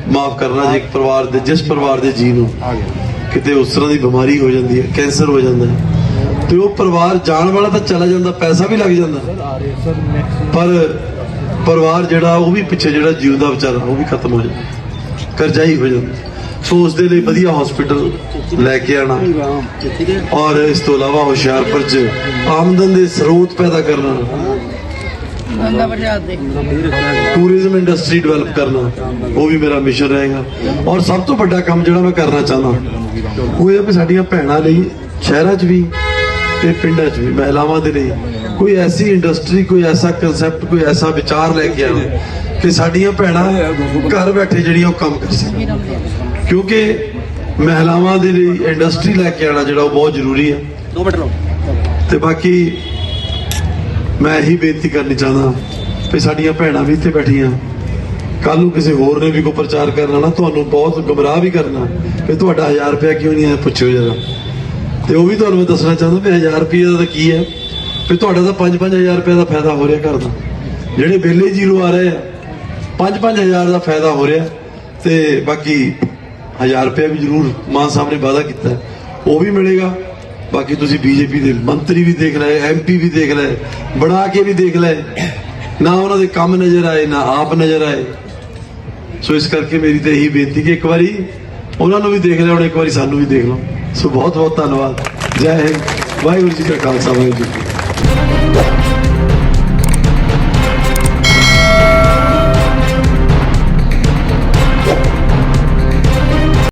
ਮਾਫ ਕਰਨਾ ਜੇ, ਇੱਕ ਪਰਿਵਾਰ ਦੇ, ਜਿਸ ਪਰਿਵਾਰ ਦੇ ਜੀ ਨੂੰ ਕਿਤੇ ਉਸ ਤਰ੍ਹਾਂ ਦੀ ਬਿਮਾਰੀ ਹੋ ਜਾਂਦੀ ਹੈ ਕੈਂਸਰ ਹੋ ਜਾਂਦਾ ਹੈ ਤੇ ਉਹ ਪਰਿਵਾਰ ਜਾਣ ਵਾਲਾ ਤਾਂ ਚਲਾ ਜਾਂਦਾ ਪੈਸਾ ਵੀ ਲੱਗ ਜਾਂਦਾ। ਪਰ ਪਰਿਵਾਰ ਜਿਹੜਾ ਉਹ ਵੀ ਪਿੱਛੇ ਜਿਹੜਾ ਜਿਉਂਦਾ ਵਿਚਾਰਾ ਉਹ ਵੀ ਖਤਮ ਹੋ ਜਾਂਦਾ। ਕਰਜ਼ਾਈ ਹੋ ਜਾਂਦਾ। ਸੋ ਉਸ ਦੇ ਲਈ ਵਧੀਆ ਹਸਪੀਟਲ ਲੈ ਕੇ ਆਣਾ ਔਰ ਇਸ ਤੋਂ ਇਲਾਵਾ ਹੁਸ਼ਿਆਰਪੁਰ ਚ ਆਮਦਨ ਦੇ ਸਰੋਤ ਪੈਦਾ ਕਰਨਾ। ਟੂਰਿਜ਼ਮ ਇੰਡਸਟਰੀ ਡਿਵੈਲਪ ਕਰਨਾ। ਉਹ ਵੀ ਮੇਰਾ ਮਿਸ਼ਨ ਰਹੇਗਾ। ਔਰ ਸਭ ਤੋਂ ਵੱਡਾ ਕੰਮ ਜਿਹੜਾ ਮੈਂ ਕਰਨਾ ਚਾਹੁੰਦਾ ਉਹ ਇਹ ਵੀ ਸਾਡੀਆਂ ਭੈਣਾਂ ਲਈ ਸ਼ਹਿਰਾਂ 'ਚ ਵੀ ਤੇ ਪਿੰਡਾਂ 'ਚ ਵੀ ਮਹਿਲਾਵਾਂ ਦੇ ਲਈ। ਕੋਈ ਐਸੀ ਇੰਡਸਟਰੀ ਕੋਈ ਐਸਾ ਕਨਸੈਪਟ ਕੋਈ ਐਸਾ ਵਿਚਾਰ ਲੈ ਕੇ ਆਉਣ ਕਿ ਸਾਡੀਆਂ ਭੈਣਾਂ ਘਰ ਬੈਠੇ ਜਿਹੜੀਆਂ ਉਹ ਕੰਮ ਕਰ ਸਕਣ। ਕਿਉਂਕਿ ਮਹਿਲਾਵਾਂ ਦੇ ਲਈ ਇੰਡਸਟਰੀ ਲੈ ਕੇ ਆਉਣਾ ਜਿਹੜਾ ਉਹ ਬਹੁਤ ਜ਼ਰੂਰੀ ਹੈ ਦੋ ਮਿੰਟ ਲਓ ਤੇ ਬਾਕੀ ਮੈਂ ਇਹੀ ਬੇਨਤੀ ਕਰਨੀ ਚਾਹੁੰਦਾ ਵੀ ਸਾਡੀਆਂ ਭੈਣਾਂ ਵੀ ਇੱਥੇ ਬੈਠੀਆਂ। ਕੱਲ ਨੂੰ ਕਿਸੇ ਹੋਰ ਨੇ ਵੀ ਕੋਈ ਪ੍ਰਚਾਰ ਕਰਨਾ ਨਾ ਤੁਹਾਨੂੰ ਬਹੁਤ ਗੁੰਮਰਾਹ ਵੀ ਕਰਨਾ ਵੀ ਤੁਹਾਡਾ 1000 ਰੁਪਇਆ ਕਿਉਂ ਨਹੀਂ ਆਇਆ ਪੁੱਛਿਓ ਜਰਾ। ਤੇ ਉਹ ਵੀ ਤੁਹਾਨੂੰ ਮੈਂ ਦੱਸਣਾ ਚਾਹੁੰਦਾ ਵੀ 1000 ਰੁਪਏ ਦਾ ਤਾਂ ਕੀ ਹੈ? ਵੀ ਤੁਹਾਡਾ ਤਾਂ 5-5000 ਰੁਪਏ ਦਾ ਫਾਇਦਾ ਹੋ ਰਿਹਾ ਘਰ ਦਾ। ਜਿਹੜੇ ਬਿੱਲੇ ਜ਼ੀਰੋ ਆ ਰਹੇ ਆ 5-5000 ਦਾ ਫਾਇਦਾ ਹੋ ਰਿਹਾ। ਤੇ ਬਾਕੀ 1000 ਰੁਪਏ ਵੀ ਜ਼ਰੂਰ ਮਾਨ ਸਾਹਿਬ ਨੇ ਵਾਅਦਾ ਕੀਤਾ ਉਹ ਵੀ ਮਿਲੇਗਾ। ਬਾਕੀ ਤੁਸੀਂ ਬੀਜੇਪੀ ਦੇ ਮੰਤਰੀ ਵੀ ਦੇਖ ਲਏ ਐਮਪੀ ਵੀ ਦੇਖ ਲਏ, ਬਣਾ ਕੇ ਵੀ ਦੇਖ ਲਏ। ਨਾ ਉਹਨਾਂ ਦੇ ਕੰਮ ਨਜ਼ਰ ਆਏ, ਨਾ ਆਪ ਨਜ਼ਰ ਆਏ। ਸੋ ਇਸ ਕਰਕੇ ਮੇਰੀ ਤਾਂ ਇਹੀ ਬੇਨਤੀ ਕਿ ਇੱਕ ਵਾਰੀ ਉਹਨਾਂ ਨੂੰ ਵੀ ਦੇਖ ਲਿਆ, ਹੁਣ ਇੱਕ ਵਾਰੀ ਸਾਨੂੰ ਵੀ ਦੇਖ ਲਓ। ਸੋ ਬਹੁਤ ਬਹੁਤ ਧੰਨਵਾਦ। ਜੈ ਹਿੰਦ। ਵਾਹਿਗੁਰੂ ਜੀ ਕਾ ਖਾਲਸਾ ਵਾਹਿਗੁਰੂ ਜੀ